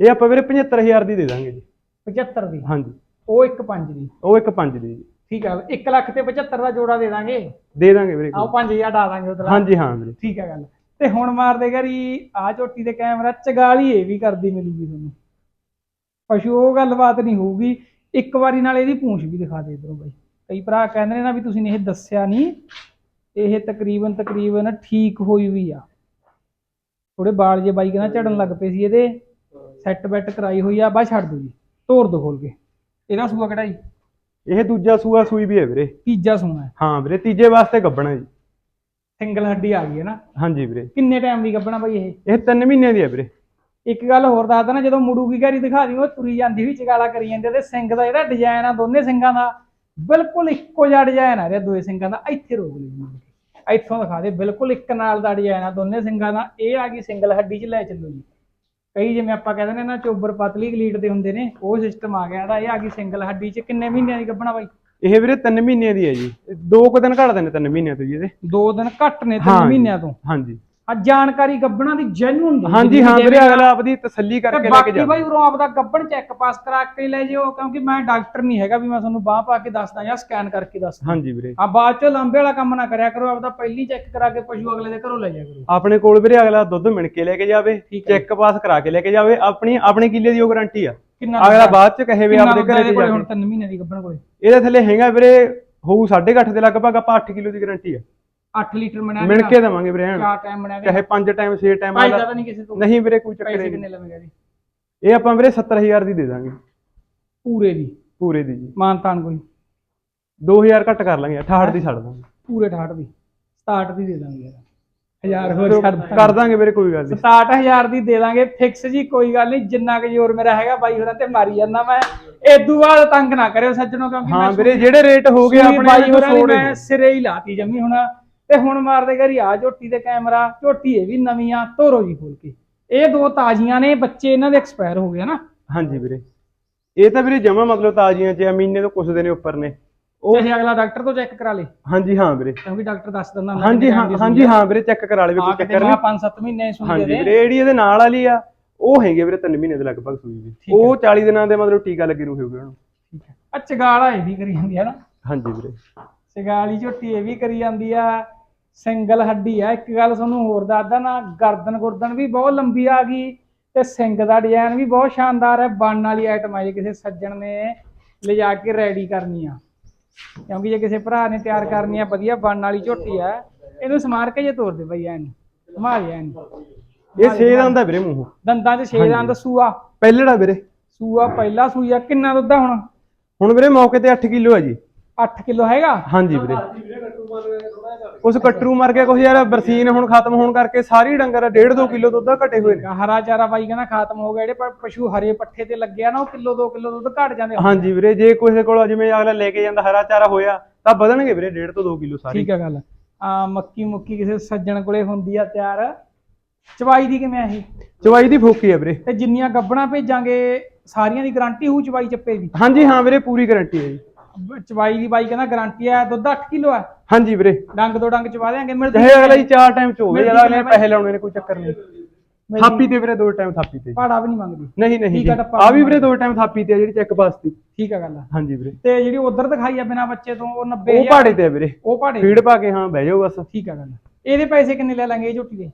ਇਹ ਆਪਾਂ ਵੀਰੇ 75000 ਦੀ ਦੇ ਦਾਂਗੇ ਜੀ। 75 ਦੀ? ਹਾਂਜੀ। ਉਹ ਇੱਕ ਪੰਜ ਦੀ। ਉਹ ਇੱਕ ਪੰਜ ਦੀ ਜੀ। ਠੀਕ ਹੈ 1 ਲੱਖ ਤੇ 75 ਦਾ ਜੋੜਾ ਦੇ ਦਾਂਗੇ। ਦੇ ਦਾਂਗੇ ਵੀਰੇ ਆਓ 5000 ਡਾ ਦਾਂਗੇ ਉਹਦਾ ਹਾਂਜੀ ਹਾਂ ਵੀਰੇ। ਠੀਕ ਹੈ ਗੱਲ। ਤੇ ਹੁਣ ਮਾਰਦੇ ਘਰੀ ਆ ਝੋਟੀ ਦੇ ਕੈਮਰਾ ਚਗਾਲੀ ਇਹ ਵੀ ਕਰਦੀ ਮਿਲੂਗੀ ਤੁਹਾਨੂੰ। ਪਸ਼ੂ ਉਹ ਗੱਲਬਾਤ ਨਹੀਂ ਹੋਊਗੀ ਇੱਕ ਵਾਰੀ ਨਾਲ ਇਹਦੀ ਪੂੰਛ ਵੀ ਦਿਖਾ ਦੇ ਇਧਰੋਂ ਬਾਈ। ਕਈ ਭਰਾ ਕਹਿੰਦੇ ਨੇ ਨਾ ਵੀ ਤੁਸੀਂ ਨੇ ਇਹ ਦੱਸਿਆ ਨਹੀਂ ਇਹ ਤਕਰੀਬਨ ਤਕਰੀਬਨ ਠੀਕ ਹੋਈ ਵੀ ਆ। ਥੋੜੇ ਬਾਲ ਜੇ ਬਾਈ ਕਹਿੰਦਾ ਝੜਨ ਲੱਗ ਪਏ ਸੀ ਇਹਦੇ ਸੈੱਟ ਬੈਟ ਕਰਾਈ ਹੋਈ ਆ ਬਾ ਛੱਡ ਦੋ ਜੀ ਤੋੜ ਦੋ ਖੋਲ ਕੇ। ਇਹਦਾ ਸੂਆ ਕਢਾਈ। ਇਹ ਦੂਜਾ ਸੂਆ ਸੂਈ ਵੀ ਹੈ ਵੀਰੇ। ਤੀਜਾ ਸੂਆ ਹੈ। ਹਾਂ ਵੀਰੇ ਤੀਜੇ ਵਾਸਤੇ ਗੱਬਣਾ ਜੀ। ਸਿੰਗਲ ਹੱਡੀ ਆ ਗਈ ਹੈ ਨਾ। ਹਾਂਜੀ ਵੀਰੇ। ਕਿੰਨੇ ਟਾਈਮ ਦੀ ਗੱਭਣਾ ਬਾਈ ਇਹ? ਇਹ 3 ਮਹੀਨਿਆਂ ਦੀ ਹੈ ਵੀਰੇ। ਇੱਕ ਗੱਲ ਹੋਰ ਦੱਸਦਾ ਨਾ ਜਦੋਂ ਮੁੜੂਗੀ ਘਰੀ ਦਿਖਾ ਦੀ ਉਹ ਤੁਰੀ ਜਾਂਦੀ ਵੀ ਚਗਾਲਾ ਕਰੀ ਜਾਂਦੇ ਤੇ ਸਿੰਘ ਦਾ ਜਿਹੜਾ ਡਿਜ਼ਾਈਨ ਆ ਦੋਨੇ ਸਿੰਘਾਂ ਦਾ ਬਿਲਕੁਲ ਇੱਕੋ ਜਿਹਾ ਡਿਜ਼ਾਈਨ ਆ ਰਿਹਾ ਦੋਏ ਸਿੰਘਾਂ ਦਾ ਇੱਥੇ ਰੋਕ ਲਈ। ਇੱਥੋਂ ਦਿਖਾ ਦੇ ਬਿਲਕੁਲ ਇੱਕ ਨਾਲ ਦਾ ਡਿਜ਼ਾਈਨ ਆ ਦੋਨੇ ਸਿੰਘਾਂ ਦਾ ਇਹ ਆ ਗਈ ਸਿੰਗਲ ਹੱਡੀ 'ਚ ਲੈ ਚੱਲੋ ਜੀ। ਕਈ ਜਿਵੇਂ ਆਪਾਂ ਕਹਿੰਦੇ ਨੇ ਨਾ ਚੋਬਰ ਪਤਲੀ ਗਲੀਟ ਦੇ ਹੁੰਦੇ ਨੇ ਉਹ ਸਿਸਟਮ ਆ ਗਿਆ ਇਹਦਾ ਇਹ ਆ ਗਈ ਸਿੰਗਲ ਹੱਡੀ 'ਚ ਕਿੰਨੇ ਮਹੀਨਿਆਂ ਦੀ ਗੱਭਣਾ ਬਾਈ? ਇਹ ਵੀਰੇ 3 ਮਹੀਨਿਆਂ ਦੀ ਹੈ ਜੀ। ਦੋ ਕੁ ਦਿਨ ਘੱਟ ਨੇ 3 ਮਹੀਨਿਆਂ ਤੋਂ ਜੀ ਇਹਦੇ। ਦੋ ਦਿਨ ਘੱਟ ਨੇ ਹਾਂ ਤਿੰਨ ਜੀ। ਮਹੀਨਿਆਂ ਤੋਂ। ਹਾਂਜੀ ਆ ਜਾਣਕਾਰੀ ਗੱਭਣਾ ਦੀ ਜੈਨੂਨ ਦੀ ਹਾਂਜੀ ਹਾਂ ਵੀਰੇ ਜਿਵੇਂ- ਅਗਲਾ ਆਪਦੀ ਤਸੱਲੀ ਕਰਕੇ ਲੈ ਕੇ ਬਾਕੀ ਜਾ ਭਾਈ ਉਰੋਂ ਆਪਦਾ ਗੱਬਣ ਚੈੱਕ ਪਾਸ ਕਰਾ ਕੇ ਲੈ ਜਿਓ ਕਿਉਂਕਿ ਮੈਂ ਡਾਕਟਰ ਨਹੀਂ ਹੈਗਾ ਵੀ ਮੈਂ ਤੁਹਾਨੂੰ ਬਾਹ ਪਾ ਕੇ ਦੱਸਦਾ ਜਾਂ ਸਕੈਨ ਕਰਕੇ ਦੱਸਦਾ। ਹਾਂਜੀ ਵੀਰੇ। ਆ ਬਾਅਦ ਚ ਲਾਂਬੇ ਵਾਲਾ ਕੰਮ ਨਾ ਕਰਿਆ ਕਰੋ ਆਪਦਾ ਪਹਿਲੀ ਚੈੱਕ ਕਰਾ ਕੇ ਪਸ਼ੂ ਅਗਲੇ ਦੇ ਘਰੋਂ ਲੈ ਜਾ ਕਰੋ। ਆਪਣੇ ਕੋਲ ਵੀਰੇ ਅਗਲਾ ਦੁੱਧ ਮਿਣ ਕੇ ਲੈ ਕੇ ਜਾਵੇ। ਚੈੱਕ ਪਾਸ ਕਰਾ ਕੇ ਲੈ ਕੇ ਜਾਵੇ ਆਪਣੀ ਆਪਣੇ ਕਿੱਲੇ ਦੀ ਉਹ ਗਾਰੰਟੀ ਆ। ਅਗਲਾ ਬਾਅਦ ਚ ਕਹੇ ਵੀ ਆਪਦੇ ਘਰੇ ਤੇ ਕੋਲੇ ਜਾ ਹੁਣ ਕੇ। 3 ਮਹੀਨੇ ਦੀ ਗੱਬਣ ਕੋਲੇ? ਇਹਦੇ ਥੱਲੇ ਹੈਗਾ ਵੀਰੇ ਹੋਊ 8.5 ਦੇ ਲਗਭਗ ਆਪਾਂ 8 ਕਿਲੋ ਦੀ ਗਾਰੰਟੀ ਆ। 8 ਲੀਟਰ ਮਣਾ ਮਿਣ ਕੇ ਦੇਵਾਂਗੇ ਵੀਰੇ ਐਨ। ਚਾਰ ਟਾਈਮ ਬਣਾ ਚਾਹੇ 5 ਟਾਈਮ 6 ਟਾਈਮ ਭਾਈ ਦਾ ਨਹੀਂ ਕਿਸੇ ਤੋਂ। ਨਹੀਂ ਵੀਰੇ ਕੋਈ ਚੱਕਰ ਪੈਸੇ ਨਹੀਂ। ਕਿੰਨੇ ਲਵੇਗਾ ਜੀ? ਇਹ ਆਪਾਂ ਵੀਰੇ 70000 ਦੀ ਦੇ ਦਾਂਗੇ। ਪੂਰੇ ਦੀ। ਪੂਰੇ ਦੀ ਜੀ। ਮਾਨਤਾਨ ਕੋਈ। 2000 ਘੱਟ ਕਰ ਲਾਂਗੇ 68 ਦੀ ਛੱਡ ਦਾਂਗੇ। ਪੂਰੇ 68 ਦੀ। 67 ਦੀ ਦੇ ਦਾਂਗੇ ਯਾਰ। ਹਜ਼ਾਰ ਹੋਰ ਛੱਡ ਦਾਂਗੇ। ਕਰ ਦਾਂਗੇ ਵੀਰੇ ਕੋਈ ਗੱਲ ਨਹੀਂ। 67000 ਦੀ ਦੇ ਦਾਂਗੇ। ਫਿਕਸ ਜੀ ਕੋਈ ਗੱਲ ਨਹੀਂ। ਜਿੰਨਾ ਕੁ ਜ਼ੋਰ ਮੇਰਾ ਹੈਗਾ ਬਾਈ ਹੋਰਾਂ ਤੇ ਮਾਰੀ ਜਾਂਦਾ ਮੈਂ। ਏਦੂ ਬਾਅਦ ਤੰਗ ਨਾ ਕਰਿਓ ਸੱਜਣੋ ਕਿਉਂਕਿ ਹਾਂ ਵੀਰੇ ਜਿਹੜੇ ਰੇਟ ਹੋ ਗਏ ਆਪਣੇ ਬਾਈ ਹੋਰਾਂ ਮੈਂ ਸਿਰੇ ਹੀ ਲਾਤੀ ਜੰਮੀ ਹੁਣ। ਤੇ ਹੁਣ ਮਾਰਦੇ ਘਰੀ ਆ ਝੋਟੀ ਦੇ ਕੈਮਰਾ ਝੋਟੀ ਇਹ ਵੀ ਨਵੀਂ ਆ ਧੋਰੋ ਜੀ ਖੋਲ ਕੇ। ਇਹ ਦੋ ਤਾਜ਼ੀਆਂ ਨੇ ਬੱਚੇ ਇਹਨਾਂ ਦੇ ਐਕਸਪਾਇਰ ਹੋ ਗਏ ਨਾ। ਹਾਂਜੀ ਵੀਰੇ। ਇਹ ਤਾਂ ਵੀਰੇ ਜਮਾ ਮਤਲਬ ਤਾਜ਼ੀਆਂ ਚ ਆ, ਮਹੀਨੇ ਤੋਂ ਕੁਛ ਦਿਨੇ ਉੱਪਰ ਨੇ। ਉਹ ਚਾਹੇ ਅਗਲਾ ਡਾਕਟਰ ਤੋਂ ਚੈੱਕ ਕਰਾ ਲੇ। ਹਾਂਜੀ ਹਾਂ ਵੀਰੇ। ਕਿਉਂਕਿ ਡਾਕਟਰ ਦੱਸ ਦਿੰਦਾ ਹੁੰਦਾ ਹਾਂਜੀ ਹਾਂ ਹਾਂਜੀ ਹਾਂ ਵੀਰੇ ਚੈੱਕ ਕਰਾ ਲਵੇ ਕੋਈ ਚੱਕਰ ਨਹੀਂ। 5-7 ਮਹੀਨੇ ਸੂਈ ਹਾਂਜੀ ਦੇ ਵੀਰੇ ਜਿਹੜੀ ਇਹਦੇ ਨਾਲ ਵਾਲੀ ਆ। ਉਹ ਹੈਗੇ ਵੀਰੇ 3 ਮਹੀਨੇ ਦੇ ਲਗਭਗ ਸੂਈ ਹੈ। ਉਹ 40 ਦਿਨਾਂ ਦੇ ਮਤਲਬ ਟੀਕਾ ਲੱਗੇ ਰੂ ਹੋਗੇ ਉਹਨੂੰ। ਆ ਚਗਾਲਾ ਇਹ ਵੀ ਕਰੀ ਜਾਂਦੀ ਹੈ ਨਾ। ਹਾਂਜੀ ਵੀਰੇ। ਚਗਾਲੀ ਝੋਟੀ ਇਹ ਵੀ ਕਰੀ ਜਾਂਦੀ ਆ। ਸਿੰਗਲ ਹੱਡੀ ਆ। ਇੱਕ ਗੱਲ ਤੁਹਾਨੂੰ ਹੋਰ ਦੱਸਦਾ ਨਾ ਗਰਦਨ ਗੁਰਦਨ ਵੀ ਬਹੁਤ ਲੰਬੀ ਆ ਗਈ ਤੇ ਸਿੰਗ ਦਾ ਡਿਜ਼ਾਈਨ ਵੀ ਬਹੁਤ ਸ਼ਾਨਦਾਰ ਹੈ ਬਣ ਵਾਲੀ ਆਈਟਮ ਆ ਜੇ ਕਿਸੇ ਸੱਜਣ ਨੇ ਲਿਜਾ ਕੇ ਰੈਡੀ ਕਰਨੀ ਆ। ਕਿਉਂਕਿ ਜੇ ਕਿਸੇ ਭਰਾ ਨੇ ਤਿਆਰ ਕਰਨੀ ਆ ਵਧੀਆ ਬਣ ਵਾਲੀ ਝੋਟੀ ਆ। ਇਹਨੂੰ ਸਮਾਰ ਕੇ ਜੇ ਤੋੜ ਦੇ ਬਈ ਐਨ ਸਮਾਰ ਜਾ ਐਨ। ਇਹ ਛੇ ਦਾ ਹੁੰਦਾ ਵੀਰੇ ਮੂੰਹ। ਦੰਦਾਂ 'ਚ ਛੇ ਦੰਦ ਸੂਆ। ਪਹਿਲੜਾ ਵੀਰੇ। ਸੂਆ ਪਹਿਲਾ ਸੂਆ ਕਿੰਨਾ ਦੁੱਧ ਆ ਹੁਣ? ਹੁਣ ਵੀਰੇ ਮੌਕੇ ਤੇ 8 ਕਿਲੋ ਹੈ ਜੀ। 8 ਕਿਲੋ ਹੈਗਾ? ਹਾਂਜੀ ਵੀਰੇ। ਉਸ ਕਟਰੂ ਮਰ ਗਿਆ ਕੁਛ ਯਾਰ ਬਰਸੀਨ ਹੁਣ ਖਤਮ ਹੋਣ ਕਰਕੇ ਸਾਰੀ ਡੰਗਰ 1.5 2 ਕਿਲੋ ਦੁੱਧ ਘਟੇ ਹੋਏ ਨੇ। ਹਰਾ ਚਾਰਾ ਬਾਈ ਕਹਿੰਦਾ ਖਤਮ ਹੋ ਗਿਆ ਜਿਹੜੇ ਪਸ਼ੂ ਹਰੇ ਪੱਠੇ ਤੇ ਲੱਗਿਆ ਨਾ ਉਹ ਕਿਲੋ 2 ਕਿਲੋ ਦੁੱਧ ਘਟ ਜਾਂਦੇ ਆ। ਹਾਂਜੀ ਵੀਰੇ ਜੇ ਕਿਸੇ ਕੋਲ ਜਿਵੇਂ ਅਗਲਾ ਲੈ ਕੇ ਜਾਂਦਾ ਹਰਾ ਚਾਰਾ ਹੋਇਆ ਤਾਂ ਵਧਣਗੇ ਵੀਰੇ 1.5 ਤੋਂ 2 ਕਿਲੋ ਸਾਰੀ। ਠੀਕ ਆ ਗੱਲ। ਆ ਮੱਕੀ ਮੁੱਕੀ ਕਿਸੇ ਸੱਜਣ ਕੋਲੇ ਹੁੰਦੀ ਆ ਤਿਆਰ। ਚਵਾਈ ਦੀ ਕਿਵੇਂ ਆ ਇਹ? ਚਵਾਈ ਦੀ ਫੋਕੀ ਹੈ ਵੀਰੇ। ਤੇ ਜਿੰਨੀਆਂ ਗੱਬਣਾ ਭੇਜਾਂਗੇ ਸਾਰੀਆਂ ਦੀ ਗਾਰੰਟੀ ਹੋਊ ਚਵਾਈ ਚੱਪੇ ਦੀ? ਹਾਂਜੀ ਹਾਂ ਵੀਰੇ ਪੂਰੀ ਗਾਰੰਟੀ ਹੈ ਜੀ। ਚਵਾਈ ਦੀ ਬਾਈ ਕਹਿੰਦਾ ਗਾਰੰਟੀ ਆ ਦੁੱਧ 8 ਕਿਲੋ ਆ। ਹਾਂਜੀ ਵੀਰੇ। ਡੰਗ ਦੋ ਡੰਗ ਚਵਾ ਦੇਾਂਗੇ ਮਿਲਦੀ ਚਾਹੇ ਅਗਲਾ ਹੀ ਚਾਰ ਟਾਈਮ ਚ ਹੋਵੇ ਜਦ ਅਗਲੇ ਪੈਸੇ ਲਾਉਣੇ ਨੇ ਕੋਈ ਚੱਕਰ ਨਹੀਂ। ਥਾਪੀ ਤੇ ਵੀਰੇ ਦੋ ਟਾਈਮ ਥਾਪੀ ਤੇ। ਭਾੜਾ ਵੀ ਨਹੀਂ ਮੰਗਦੀ। ਨਹੀਂ ਨਹੀਂ ਆ, ਆ ਵੀ ਵੀਰੇ ਦੋ ਟਾਈਮ ਥਾਪੀ ਤੇ ਆ ਜਿਹੜੀ ਚੈੱਕ ਪਾਸ ਦੀ। ਠੀਕ ਆ ਗੱਲ ਆ। ਹਾਂਜੀ ਵੀਰੇ। ਤੇ ਜਿਹੜੀ ਉਧਰ ਦਿਖਾਈ ਆ ਬਿਨਾ ਬੱਚੇ ਤੋਂ ਉਹ 90 ਉਹ ਭਾੜੇ ਤੇ ਆ ਵੀਰੇ। ਉਹ ਭਾੜੇ ਫੀਡ ਪਾ ਕੇ ਹਾਂ ਬਹਿ ਜਾਓ ਬਸ। ਠੀਕ ਆ ਗੱਲ ਇਹਦੇ ਪੈਸੇ ਕਿੰਨੇ ਲੈ ਲਾਂਗੇ ਇਹ ਝੋਟੀ ਦੇ?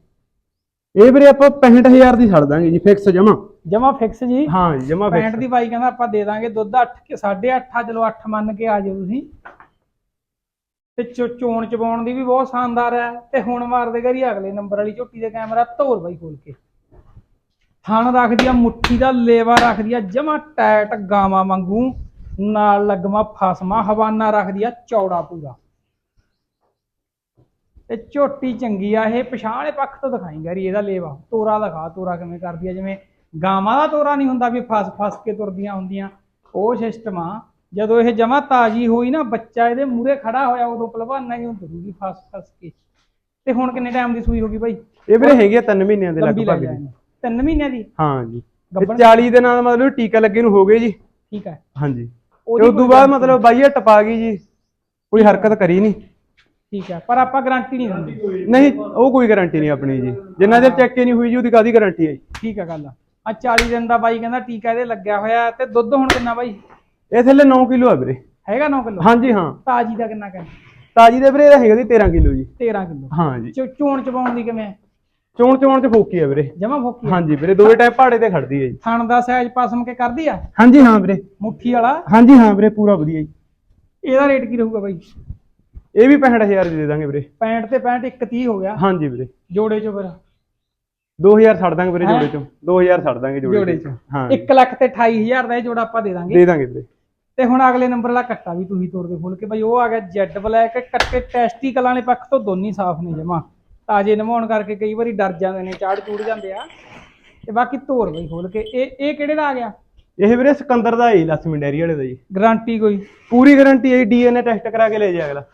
ਇਹ ਵੀਰੇ ਆਪਾਂ 65000 ਦੀ ਛੱਡ ਦਾਂਗੇ ਜੀ ਫਿਕਸ ਜਮਾ। ਜਮਾ ਫਿਕਸ ਜੀ? ਹਾਂ ਜੀ ਜਮਾ 65 ਫਿਕਸ ਦੀ ਬਾਈ ਕਹਿੰਦਾ ਆਪਾਂ ਦੇ ਦਾਂਗੇ ਦੁੱਧ 8 ਕੇ 8.5 ਆ ਚਲੋ 8 ਮੰਨ ਕੇ ਆ ਜਾਓ ਤੁਸੀਂ। ਤੇ ਚੋ- ਚੋਣ ਚਬਾਉਣ ਦੀ ਵੀ ਬਹੁਤ ਸ਼ਾਨਦਾਰ ਹੈ। ਤੇ ਹੁਣ ਮਾਰਦੇ ਘਰੀ ਅਗਲੇ ਨੰਬਰ ਵਾਲੀ ਝੋਟੀ ਦੇ ਕੈਮਰਾ ਧੋਰ ਬਾਈ ਖੋਲ ਕੇ। ਥਣ ਰੱਖਦੀ ਆ ਮੁੱਠੀ ਦਾ ਲੇਵਾ ਰੱਖਦੀ ਆ ਜਮਾ ਟੈਟ ਗਾਵਾਂ ਵਾਂਗੂ। ਨਾਲ ਲੱਗਮਾ ਫਸਮਾ ਹਵਾਨਾ ਰੱਖਦੀ ਆ ਚੌੜਾ ਪੂਰਾ। ਤੇ ਝੋਟੀ ਚੰਗੀ ਆ ਇਹ ਪਛਾਣੇ ਪੱਖ ਤੋਂ ਦਿਖਾਈ ਗਰੀ ਇਹਦਾ ਲੇਵਾ। ਤੋਰਾ ਦਿਖਾ ਤੋਰਾ ਕਿਵੇਂ ਕਰਦੀ ਆ ਜਿਵੇਂ ਗਾਵਾਂ ਦਾ ਤੋਰਾ ਨਹੀਂ ਹੁੰਦਾ ਵੀ ਫਸ ਫਸ ਕੇ ਤੁਰਦੀਆਂ ਹੁੰਦੀਆਂ। ਉਹ ਸਿਸਟਮ ਆ। ਜਦੋਂ ਇਹ ਜਮਾ ਤਾਜੀ ਹੋਈ ਨਾ ਬੱਚਾ ਇਹਦੇ ਮੂਹਰੇ ਖੜਾ ਹੋਇਆ ਉਦੋਂ ਪਹਿਲਵਾਨਾਂ ਹੀ ਤੁਰੂਗੀ ਫਸ ਫਸ ਕੇ। ਤੇ ਹੁਣ ਕਿੰਨੇ ਟਾਈਮ ਦੀ ਸੂਈ ਹੋਗੀ ਬਾਈ? ਇਹ ਵੀਰੇ ਹੈਗੀ ਆ 3 ਮਹੀਨਿਆਂ ਦੇ ਲਗਭਗ ਜਾਏ ਜੀ। ਤਿੰਨ ਮਹੀਨਿਆਂ ਦੀ? ਹਾਂ ਜੀ। ਤੇ ਗੱਭਣ? 40 ਦਿਨਾਂ ਦਾ ਮਤਲਬ ਟੀਕਾ ਲੱਗੇ ਨੂੰ ਹੋ ਗਏ ਜੀ। ਠੀਕ ਹੈ ਹਾਂਜੀ। ਉਸ ਤੋਂ ਬਾਅਦ ਮਤਲਬ ਬਾਈਆ ਟਪਾ ਗਈ ਜੀ। ਕੋਈ ਹਰਕਤ ਕਰੀ ਨਹੀਂ। ਠੀਕ ਹੈ ਪਰ ਆਪਾਂ ਗਾਰੰਟੀ ਨਹੀਂ ਦਿੰਦੇ। ਨਹੀਂ ਉਹ ਕੋਈ ਗਾਰੰਟੀ ਨਹੀਂ ਆਪਣੀ ਜੀ। ਜਿੰਨਾ ਚਿਰ ਚੈੱਕ ਹੀ ਨਹੀਂ ਹੋਈ ਜੀ ਉਹਦੀ ਕਾਦੀ ਗਾਰੰਟੀ ਹੈ ਜੀ? ਠੀਕ ਹੈ ਗੱਲ ਆ। 40 ਦਿਨ ਦਾ ਬਾਈ ਕਹਿੰਦਾ ਟੀਕਾ ਇਹਦੇ ਲੱਗਿਆ ਹੋਇਆ ਤੇ ਦੁੱਧ ਹੁਣ ਕਿੰਨਾ ਬਾਈ? ਇਹ ਥੱਲੇ 9 ਕਿਲੋ ਆ ਵੀਰੇ। ਹੈਗਾ 9 ਕਿਲੋ? ਹਾਂਜੀ ਹਾਂ। ਤਾਜੀ ਦਾ ਕਿੰਨਾ ਕਹਿੰਦਾ? ਤਾਜੀ ਦੇ ਵੀਰੇ ਇਹਦਾ ਹੈਗਾ ਜੀ 13 ਕਿਲੋ ਜੀ। 13 ਕਿਲੋ। ਹਾਂ ਜੀ। ਚ ਚੋਣ ਚਬਾਉਣ ਦੀ ਕਿਵੇਂ ਚੋਣ ਚੋਣ ਚ ਫੋਕੀ ਆ ਵੀਰੇ। ਜਮਾ ਫੋਕੀ? ਹਾਂਜੀ ਵੀਰੇ ਦੋਵੇਂ ਟਾਈਮ ਪਹਾੜੇ ਤੇ ਖੜਦੀ ਹੈ ਜੀ। ਥਣ ਦਾ ਸਾਈਜ਼ ਪਸਮ ਕੇ ਕਰਦੀ ਆ? ਹਾਂਜੀ ਹਾਂ ਵੀਰੇ। ਮੁੱਠੀ ਵਾਲਾ? ਹਾਂਜੀ ਹਾਂ ਵੀਰੇ ਪੂਰਾ ਵਧੀਆ ਜੀ। ਇਹਦਾ ਰੇਟ ਕੀ ਰਹੂਗਾ ਬਾਈ? ਇਹ ਵੀ 65000 ਦੀ ਦੇ ਦਾਂਗੇ ਵੀਰੇ। 65 ਤੇ 65 130 ਹੋ ਗਿਆ। ਹਾਂਜੀ ਵੀਰੇ। ਜੋੜੇ ਚੋਂ ਫਿਰ। 2000 ਛੱਡ ਦਾਂਗੇ ਵੀਰੇ? ਜੋੜੇ ਚੋਂ। 2000 ਛੱਡ ਦਾਂਗੇ ਜੋੜੇ ਚੋਂ। ਹਾਂ 1 ਲੱਖ ਤੇ 28000 ਦਾ ਇਹ ਜੋੜਾ ਆਪਾਂ ਦੇ ਦਾਂਗੇ। ਦੇ ਦਾਂਗੇ ਵੀਰੇ। ਤੇ ਹੁਣ ਅਗਲੇ ਨੰਬਰ ਵਾਲਾ ਕੱਟਾ ਵੀ ਤੁਸੀਂ ਤੋੜ ਦੇ ਖੋਲ ਕੇ ਬਾਈ ਉਹ ਆ ਗਿਆ ਜੈਡ ਬਲੈਕ ਕੱਟੇ ਟੈਸਟੀਕਲ ਵਾਲੇ ਪੱਖ ਤੋਂ ਦੋਨੀ ਸਾਫ਼ ਨੇ ਜਮਾ। ਤਾਜੇ ਨਮਾਉਣ ਕਰਕੇ ਕਈ ਵਾਰੀ ਡਰ ਜਾਂਦੇ ਨੇ ਚਾੜ ਚੂੜ ਜਾਂਦੇ ਆ। ਤੇ ਬਾਕੀ ਤੋਰ ਬਈ ਖੋਲ ਕੇ। ਇਹ ਇਹ ਕਿਹੜੇ ਦਾ ਆ ਗਿਆ? ਇਹ ਵੀਰੇ ਸਿਕੰਦਰ ਦਾ ਹੈ ਲక్ష్ਮੀ ਡੈਰੀ ਵਾਲੇ ਦਾ ਜੀ। ਗਾਰੰਟੀ ਕੋਈ? ਪੂਰੀ ਗਾਰੰਟੀ ਹੈ ਡੀਐਨਏ ਟੈਸਟ ਕਰਾ ਕੇ ਲੈ ਜਾ ਅਗਲਾ।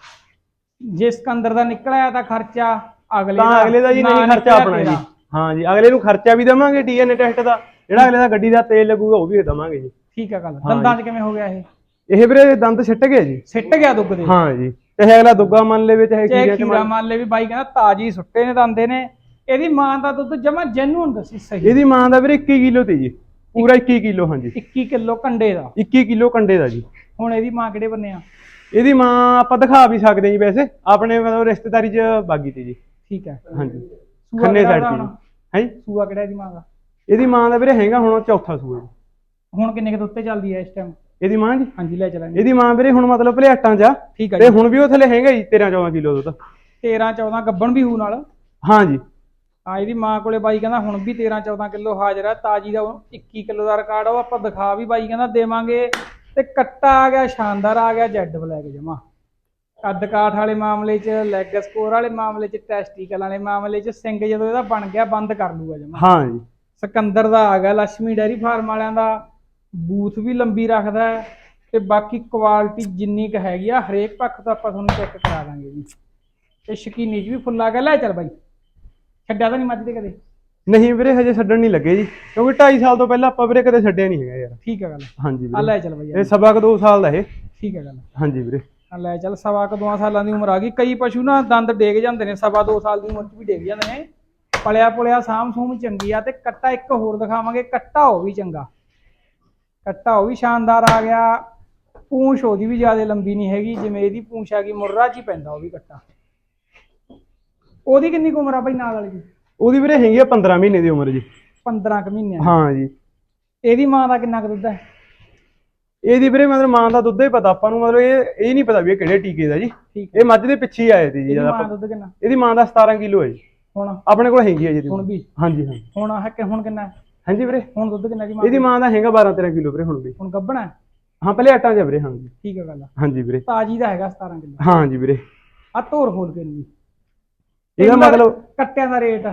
ਜੇ ਸਿਕੰਦਰ ਦਾ ਨਿਕਲਿਆ ਤਾਂ ਖਰਚਾ ਅਗਲੇ ਤਾਂ ਅਗਲੇ ਦਾ ਜੀ ਨਹੀਂ ਖਰਚਾ ਆਪਣਾ ਜੀ। ਹਾਂ ਜੀ ਅਗਲੇ ਨੂੰ ਖਰਚਾ ਵੀ ਦੇਵਾਂਗੇ ਡੀਐਨਏ ਟੈਸਟ ਦਾ। ਜਿਹੜਾ ਅਗਲੇ ਦਾ ਗੱਡੀ ਦਾ ਤੇਲ ਲੱਗੂਗਾ ਉਹ ਵੀ ਦੇਵਾਂਗੇ ਜੀ। ਠੀਕ ਆ ਗੱਲ। ਹਾਂ ਦੰਦਾਂ 'ਚ ਕਿਵੇਂ ਹੋ ਗਿਆ ਇਹ? ਇਹ ਵੀਰੇ ਦੰਦ ਸਿੱਟ ਗਏ ਜੀ। ਸਿੱਟ ਗਿਆ ਦੁੱਗ ਦੇ। ਹਾਂ ਜੀ। ਚਾਹੇ ਅਗਲਾ ਦੁੱਗਾ ਮੰਨ ਲਵੇ ਚਾਹੇ ਕੀ ਖੀਰਾ ਮੰਨ ਲੈ ਵੀ ਬਾਈ ਕਹਿੰਦਾ ਤਾਜੀ ਸੁੱਟੇ ਨੇ ਦੰਦੇ ਨੇ ਇਹਦੀ ਮਾਂ ਦਾ ਦੁੱਧ ਜਮਾ ਜੈਨੂਨ ਦੱਸੀ ਸਹੀ। ਇਹਦੀ ਮਾਂ ਦਾ ਵੀਰੇ 21 ਕਿਲੋ ਤੇ ਜੀ। ਪੂਰਾ 21 ਕਿਲੋ ਹਾਂ ਜੀ। 21 ਕਿਲੋ ਕੰਡੇ ਦਾ। 21 ਕਿਲੋ ਕੰਡੇ ਦਾ ਜੀ। ਹੁਣ ਇਹਦੀ ਮਾਂ ਕਿਹੜੇ ਬੰਨੇ ਆ? ਇਹਦੀ ਮਾਂ ਆਪਾਂ ਦਿਖਾ ਵੀ ਸਕਦੇ ਹਾਂ ਜੀ ਵੈਸੇ। ਆਪਣੇ ਮਤਲਬ ਰਿਸ਼ਤੇਦਾਰੀ 'ਚ ਬਾਗੀ ਤੇ ਜੀ। ਠੀਕ ਹੈ। ਹਾਂਜੀ। ਸੂਆ ਖੰਨੇ ਕਿਹੜਾ ਸਾਈਡ ਤੇ ਹੁਣ? ਹੈ? ਸੂਆ ਕਿਹੜਾ ਇਹਦੀ ਮਾਂ ਦਾ? ਇਹਦੀ ਮਾਂ ਦਾ ਵੀਰੇ ਹੈਗਾ ਹੁਣ ਚੌਥਾ ਸੂਆ ਜੀ। ਹੁਣ ਕਿੰਨੇ ਕੁ ਤੇ ਚੱਲਦੀ ਹੈ ਇਸ ਟਾਈਮ ਇਹਦੀ ਮਾਂ ਜੀ? ਹਾਂਜੀ ਲੈ ਚਲਾਂਗੇ। ਇਹਦੀ ਮਾਂ ਵੀਰੇ ਹੁਣ ਮਤਲਬ ਭਲੇਟਾਂ 'ਚ ਆ। ਠੀਕ ਹੈ ਤੇ ਜੀ। ਹੁਣ ਵੀ ਉਹ ਥੱਲੇ ਹੈਗਾ ਜੀ 13 14 ਕਿਲੋ ਦੁੱਧ। 13 14 ਗੱਬਣ ਵੀ ਹੂ ਨਾਲ। ਹਾਂ ਜੀ। ਆ ਇਹਦੀ ਮਾਂ ਕੋਲੇ ਬਾਈ ਕਹਿੰਦਾ ਹੁਣ ਵੀ 13 14 ਕਿਲੋ ਹਾਜ਼ਰ ਹੈ ਤਾਜੀ ਦਾ ਉਹ 21 ਕਿਲੋ ਦਾ ਰਿਕਾਰਡ ਉਹ ਆਪਾਂ ਦਿਖਾ ਵੀ ਬਾਈ ਕਹਿੰਦਾ ਦੇਵਾਂਗੇ। ਤੇ ਕੱਟਾ ਆ ਗਿਆ ਸ਼ਾਨਦਾਰ ਆ ਗਿਆ ਜੈਡ ਬਲੈਕ ਜਮਾ। ਕੱਦ ਕਾਠ ਵਾਲੇ ਮਾਮਲੇ 'ਚ ਲੈਗ ਸਕੋਰ ਵਾਲੇ ਮਾਮਲੇ 'ਚ ਟੈਸਟੀਕਲ ਵਾਲੇ ਮਾਮਲੇ 'ਚ ਸਿੰਘ ਜਦੋਂ ਇਹਦਾ ਬਣ ਗਿਆ ਬੰਦ ਕਰ ਲੂਗਾ ਜਮਾ। ਹਾਂ ਜੀ। ਸਿਕੰਦਰ ਦਾ ਆ ਗਿਆ ਲక్ష్ਮੀ ਡੈਰੀ ਫਾਰਮ ਵਾਲਿਆਂ ਦਾ। ਬੂਥ ਵੀ ਲੰਬੀ ਰੱਖਦਾ ਹੈ ਤੇ ਬਾਕੀ ਕੁਆਲਿਟੀ ਜਿੰਨੀ ਕ ਹੈਗੀ ਆ ਹਰੇਕ ਪੱਖ ਤੋਂ ਆਪਾਂ ਤੁਹਾਨੂੰ ਚੈੱਕ ਕਰਾ ਦਾਂਗੇ ਜੀ। ਤੇ ਸ਼ਕੀਨੀ 'ਚ ਵੀ ਫੁੱਲ ਗਿਆ। ਲੈ ਚੱਲ ਬਾਈ। ਛੱਡਿਆ ਤਾਂ ਨਹੀਂ ਮੱਝ ਤੇ ਕਦੇ। ਨਹੀਂ ਵੀਰੇ ਹਜੇ ਛੱਡਣ ਨਹੀਂ ਲੱਗੇ ਜੀ। ਕਿਉਂਕਿ 2.5 ਸਾਲ ਤੋਂ ਪਹਿਲਾਂ ਆਪਾਂ ਵੀਰੇ ਕਦੇ ਛੱਡਿਆ ਨਹੀਂ ਹੈਗਾ ਯਾਰ। ਠੀਕ ਹੈ ਗੱਲ। ਹਾਂਜੀ ਆ ਵੀਰੇ ਲੈ ਚੱਲ ਬਾਈ। ਇਹ ਸਵਾ ਕੁ 2 ਸਾਲ ਦਾ ਇਹ। ਠੀਕ ਹੈ ਗੱਲ। ਹਾਂਜੀ ਵੀਰੇ। ਆ ਲੈ ਚੱਲ ਸਵਾ ਕੁ ਦੋਆਂ ਸਾਲਾਂ ਦੀ ਉਮਰ ਆ ਗਈ। ਕਈ ਪਸ਼ੂ ਨਾ ਦੰਦ ਡੇਗ ਜਾਂਦੇ ਨੇ ਸਵਾ ਦੋ ਸਾਲ ਦੀ ਉਮਰ 'ਚ ਵੀ ਡੇਗ ਜਾਂਦੇ ਨੇ। ਪਲਿਆ ਪੁਲਿਆ ਸਾਮ ਸੂਮ ਚੰਗੀ ਆ ਤੇ ਕੱਟਾ ਇੱਕ ਹੋਰ ਦਿਖਾਵਾਂਗੇ। ਕੱਟਾ ਉਹ ਵੀ ਚੰਗਾ। ਕੱਟਾ ਉਹ ਵੀ ਸ਼ਾਨਦਾਰ ਆ ਗਿਆ। ਪੂੰਛ ਉਹਦੀ ਵੀ ਜ਼ਿਆਦਾ ਲੰਬੀ ਨਹੀਂ ਹੈਗੀ ਜਿਵੇਂ ਇਹਦੀ ਪੂੰਛ ਆ ਗਈ ਮੁਰਰਾ 'ਚ ਹੀ ਪੈਂਦਾ ਉਹ ਵੀ ਕੱਟਾ। ਉਹਦੀ ਕਿੰਨੀ ਕੁ ਉਮਰ ਆ ਬਈ ਨਾਲ ਵਾਲੀ ਦੀ? ਉਹਦੀ ਵੀਰੇ ਹੈਗੀ ਆ 15 ਮਹੀਨੇ ਦੀ ਉਮਰ ਜੀ। 15 ਕੁ ਮਹੀਨੇ ਹਾਂ ਜੀ। ਇਹਦੀ ਮਾਂ ਦਾ ਕਿੰਨਾ ਕੁ ਦੁੱਧ ਹੈ? ਇਹਦੀ ਵੀਰੇ ਮਤਲਬ ਮਾਂ ਦਾ ਦੁੱਧ ਹੀ ਪਤਾ ਆਪਾਂ ਨੂੰ ਮਤਲਬ ਇਹ ਇਹ ਨਹੀਂ ਪਤਾ ਵੀ ਇਹ ਕਿਹੜੇ ਟੀਕੇ ਦਾ ਜੀ। ਠੀਕ ਇਹ ਮੱਝ ਦੇ ਪਿੱਛੇ ਹੀ ਆਏ ਸੀ ਜੀ ਇਹਦੀ ਆਪਾਂ ਦੁੱਧ ਕਿੰਨਾ? ਇਹਦੀ ਮਾਂ ਦਾ 17 ਕਿਲੋ ਹੈ ਜੀ। ਹੁਣ? ਆਪਣੇ ਕੋਲ ਹੈਗੀ ਹੈ ਜੀ ਇਹਦੀ ਹੁਣ। ਵੀ? ਹਾਂਜੀ ਹਾਂ ਹੁਣ ਹੈ ਕਿ ਹੁਣ ਕਿੰਨਾ ਹੈ? ਹਾਂਜੀ ਵੀਰੇ। ਹੁਣ ਦੁੱਧ ਕਿੰਨਾ ਦੀ ਮਾਂ ਇਹਦੀ ਮਾਂ ਦਾ ਹੈਗਾ 12 13 ਕਿਲੋ ਵੀਰੇ ਹੁਣ ਵੀ। ਹੁਣ ਗੱਭਣਾ ਹੈ? ਹਾਂ ਪਹਿਲੇ ਆਟਾਂ ਆ ਵੀਰੇ ਹਾਂ ਜੀ ਠੀਕ ਹੈ ਗੱਲ ਹਾਂਜੀ ਵੀਰੇ। ਤਾਜੀ ਦਾ ਹੈਗਾ 17 ਕਿਲੋ। ਹਾਂ ਜੀ ਵੀਰੇ। ਆ ਧੋਰ ਖੋਲ ਕੇ ਨੂੰ ਵੀ। ਇਹਦਾ ਮਤਲਬ ਕੱਟਿਆਂ ਦਾ ਰੇਟ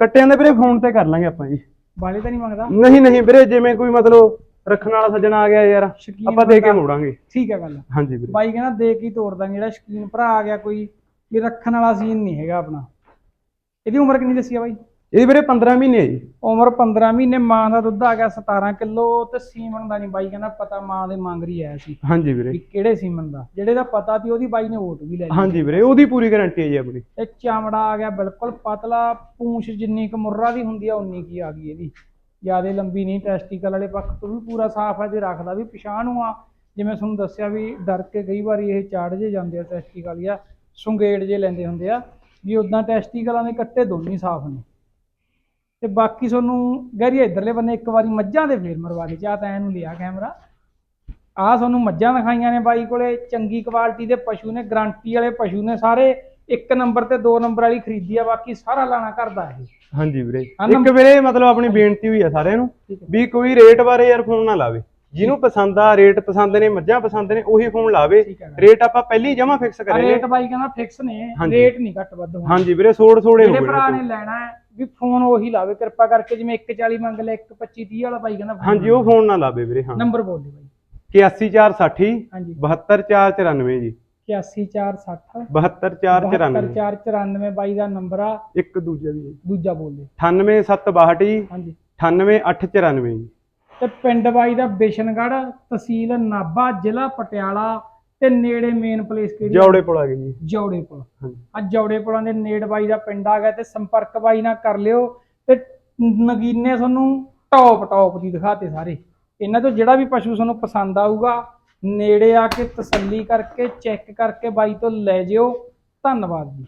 ਕੱਟਿਆਂ ਦੇ ਵੀਰੇ ਫੋਨ ਤੇ ਕਰ ਲਾਂਗੇ ਆਪਾਂ ਜੀ। ਬਾਲੇ ਤਾਂ ਨਹੀਂ ਮੰਗਦਾ? ਨਹੀਂ ਨਹੀਂ ਵੀਰੇ ਜਿਵੇਂ ਕੋਈ ਮਤਲਬ ਰੱਖਣ ਵਾਲਾ ਸੱਜਣਾ ਆ ਗਿਆ ਯਾਰ ਸ਼ੌਕੀਨ ਆਪਾਂ ਦੇ ਕੇ ਬੰਦਾ। ਮੋੜਾਂਗੇ। ਠੀਕ ਹੈ ਗੱਲ। ਹਾਂਜੀ ਵੀਰੇ। ਬਾਈ ਕਹਿੰਦਾ ਦੇ ਕੇ ਹੀ ਤੋੜ ਦਾਂਗੇ ਜਿਹੜਾ ਸ਼ਕੀਨ ਭਰਾ ਆ ਗਿਆ ਕੋਈ ਵੀ ਰੱਖਣ ਵਾਲਾ ਸੀਨ ਨਹੀਂ ਹੈਗਾ ਆਪਣਾ। ਇਹਦੀ ਉਮਰ ਕਿੰਨੀ ਦੱਸੀ ਆ ਬਾਈ? ਇਹਦੀ ਵੀਰੇ 15 ਮਹੀਨੇ ਹੈ ਜੀ। ਉਮਰ 15 ਮਹੀਨੇ ਮਾਂ ਦਾ ਦੁੱਧ ਆ ਗਿਆ 17 ਕਿਲੋ ਤੇ ਸੀਮਨ ਦਾ ਨਹੀਂ ਬਾਈ ਕਹਿੰਦਾ ਪਤਾ ਮਾਂ ਦੇ ਮੰਗ ਰਹੀ ਆਇਆ ਸੀ ਹਾਂਜੀ ਵੀਰੇ। ਵੀ ਕਿਹੜੇ ਸੀਮਨ ਦਾ? ਜਿਹੜੇ ਦਾ ਪਤਾ ਸੀ ਉਹਦੀ ਬਾਈ ਨੇ ਵੋਟ ਵੀ ਲੈ ਲਈ। ਹਾਂਜੀ ਵੀਰੇ ਉਹਦੀ ਪੂਰੀ ਗਾਰੰਟੀ ਹੈ ਜੀ ਆਪਣੀ। ਤੇ ਚਮੜਾ ਆ ਗਿਆ ਬਿਲਕੁਲ ਪਤਲਾ ਪੂੰਛ ਜਿੰਨੀ ਕੁ ਮੁਰਰਾ ਦੀ ਹੁੰਦੀ ਆ ਉਨੀ ਕੀ ਆ ਗਈ ਇਹਦੀ। ਜਿਆਦੇ ਲੰਬੀ ਨਹੀਂ ਟੈਸਟੀਕਲ ਵਾਲੇ ਪੱਖ ਤੋਂ ਵੀ ਪੂਰਾ ਸਾਫ਼ ਹੈ ਜੇ ਰੱਖਦਾ ਵੀ ਪਛਾਣ ਆ। ਜਿਵੇਂ ਤੁਹਾਨੂੰ ਦੱਸਿਆ ਵੀ ਡਰ ਕੇ ਕਈ ਵਾਰੀ ਇਹ ਚਾੜ ਜੇ ਜਾਂਦੇ ਆ ਟੈਸਟੀਕਲ ਜਾਂ ਸੁੰਗੇੜ ਜੇ ਲੈਂਦੇ ਹੁੰਦੇ ਆ ਵੀ ਉਦਾਂ ਟੈਸਟੀਕਲਾਂ ਦੇ ਕੱਟੇ ਦੋਨੇ ਸਾਫ਼ ਨੇ। ਤੇ ਬਾਕੀ ਤੁਹਾਨੂੰ ਗੈਰੀ ਇਧਰਲੇ ਬੰਨੇ ਇੱਕ ਵਾਰੀ ਮੱਝਾਂ ਦੇ ਫੇਰ ਮਰਵਾ ਦੇ ਚਾਹ ਤਾਂ ਇਹਨੂੰ ਲਿਆ ਕੈਮਰਾ। ਆਹ ਤੁਹਾਨੂੰ ਮੱਝਾਂ ਦਿਖਾਈਆਂ ਨੇ ਬਾਈ ਕੋਲੇ ਚੰਗੀ ਕੁਆਲਿਟੀ ਦੇ ਪਸ਼ੂ ਨੇ ਗਾਰੰਟੀ ਵਾਲੇ ਪਸ਼ੂ ਨੇ ਸਾਰੇ ਇੱਕ ਨੰਬਰ ਤੇ ਦੋ ਨੰਬਰ ਵਾਲੀ ਖਰੀਦੀ ਆ ਬਾਕੀ ਸਾਰਾ ਲਾਣਾ ਕਰਦਾ ਇਹ। ਹਾਂਜੀ ਵੀਰੇ ਇੱਕ ਵੀਰੇ ਮਤਲਬ ਆਪਣੀ ਬੇਨਤੀ ਹੋਈ ਆ ਸਾਰਿਆਂ ਨੂੰ। ਵੀ ਕੋਈ ਰੇਟ ਬਾਰੇ ਯਾਰ ਫੋਨ ਨਾ ਲਾਵੇ। ਜਿਹਨੂੰ ਪਸੰਦ ਆ ਰੇਟ ਪਸੰਦ ਨੇ ਮੱਝਾਂ ਪਸੰਦ ਨੇ ਉਹੀ ਫੋਨ ਲਾਵੇ। ਰੇਟ ਆਪਾਂ ਪਹਿਲੀ ਜਮਾ ਫਿਕਸ ਕਰਾਂਗੇ। ਰੇਟ ਬਾਈ ਕਹਿੰਦਾ ਫਿਕਸ ਨੇ। ਰੇਟ ਨਹੀਂ ਘੱਟ ਵੱਧ ਹੋਣਾ। ਹਾਂਜੀ ਵੀਰੇ ਸੋੜ ਸੋੜੇ ਹੋ ਜਿਹੜੇ ਗਏ ਭਰਾ ਨੇ ਲੈਣਾ ਹੈ ਵੀ ਫੋਨ ਉਹੀ ਲਾਵੇ ਕਿਰਪਾ ਕਰਕੇ ਜਿਵੇਂ 140 ਮੰਗ ਲੈ 125 30 ਵਾਲਾ ਬਾਈ ਕਹਿੰਦਾ phone ਹਾਂਜੀ ਉਹ ਫੋਨ ਨਾ ਲਾਵੇ ਵੀਰੇ ਹਾਂ। ਨੰਬਰ ਬੋਲ ਦੇ ਬਾਈ। 81460 ਹਾਂਜੀ। 72494 ਜੀ। 81460 72494 72494 ਬਾਈ ਦਾ ਨੰਬਰ ਆ। ਇੱਕ ਦੂਜਾ ਵੀ ਦੂਜਾ ਬੋਲ ਦੇ। 98762 ਜੀ। ਹਾਂਜੀ। 98894 ਜੀ। ਤੇ ਪਿੰਡ ਬਾਈ ਦਾ ਬਿਸ਼ਨਗੜ੍ਹ ਤਹਿਸੀਲ ਨਾਭਾ ਜ਼ਿਲ੍ਹਾ ਪਟਿਆਲਾ। ਤੇ ਨੇੜੇ ਮੇਨ ਪਲੇਸ ਕਿਹੜੀ? ਜੌੜੇ ਪੁਲ ਆ ਗਏ ਜੀ। ਜੌੜੇ ਪੁਲ। ਆ ਜੌੜੇ ਪੁਲਾਂ ਦੇ ਨੇੜ ਬਾਈ ਦਾ ਪਿੰਡ ਆ ਗਿਆ ਤੇ ਸੰਪਰਕ ਬਾਈ ਨਾਲ ਕਰ ਲਿਓ ਤੇ ਨਗੀਨੇ ਤੁਹਾਨੂੰ ਟੌਪ ਟੌਪ ਦੀ ਦਿਖਾਤੇ ਸਾਰੇ। ਇਹਨਾਂ ਤੋਂ ਜਿਹੜਾ ਵੀ ਪਸ਼ੂ ਤੁਹਾਨੂੰ ਪਸੰਦ ਆਊਗਾ ਨੇੜੇ ਆ ਕੇ ਤਸੱਲੀ ਕਰਕੇ ਚੈੱਕ ਕਰਕੇ ਬਾਈ ਤੋਂ ਲੈ ਜਿਓ। ਧੰਨਵਾਦ ਜੀ।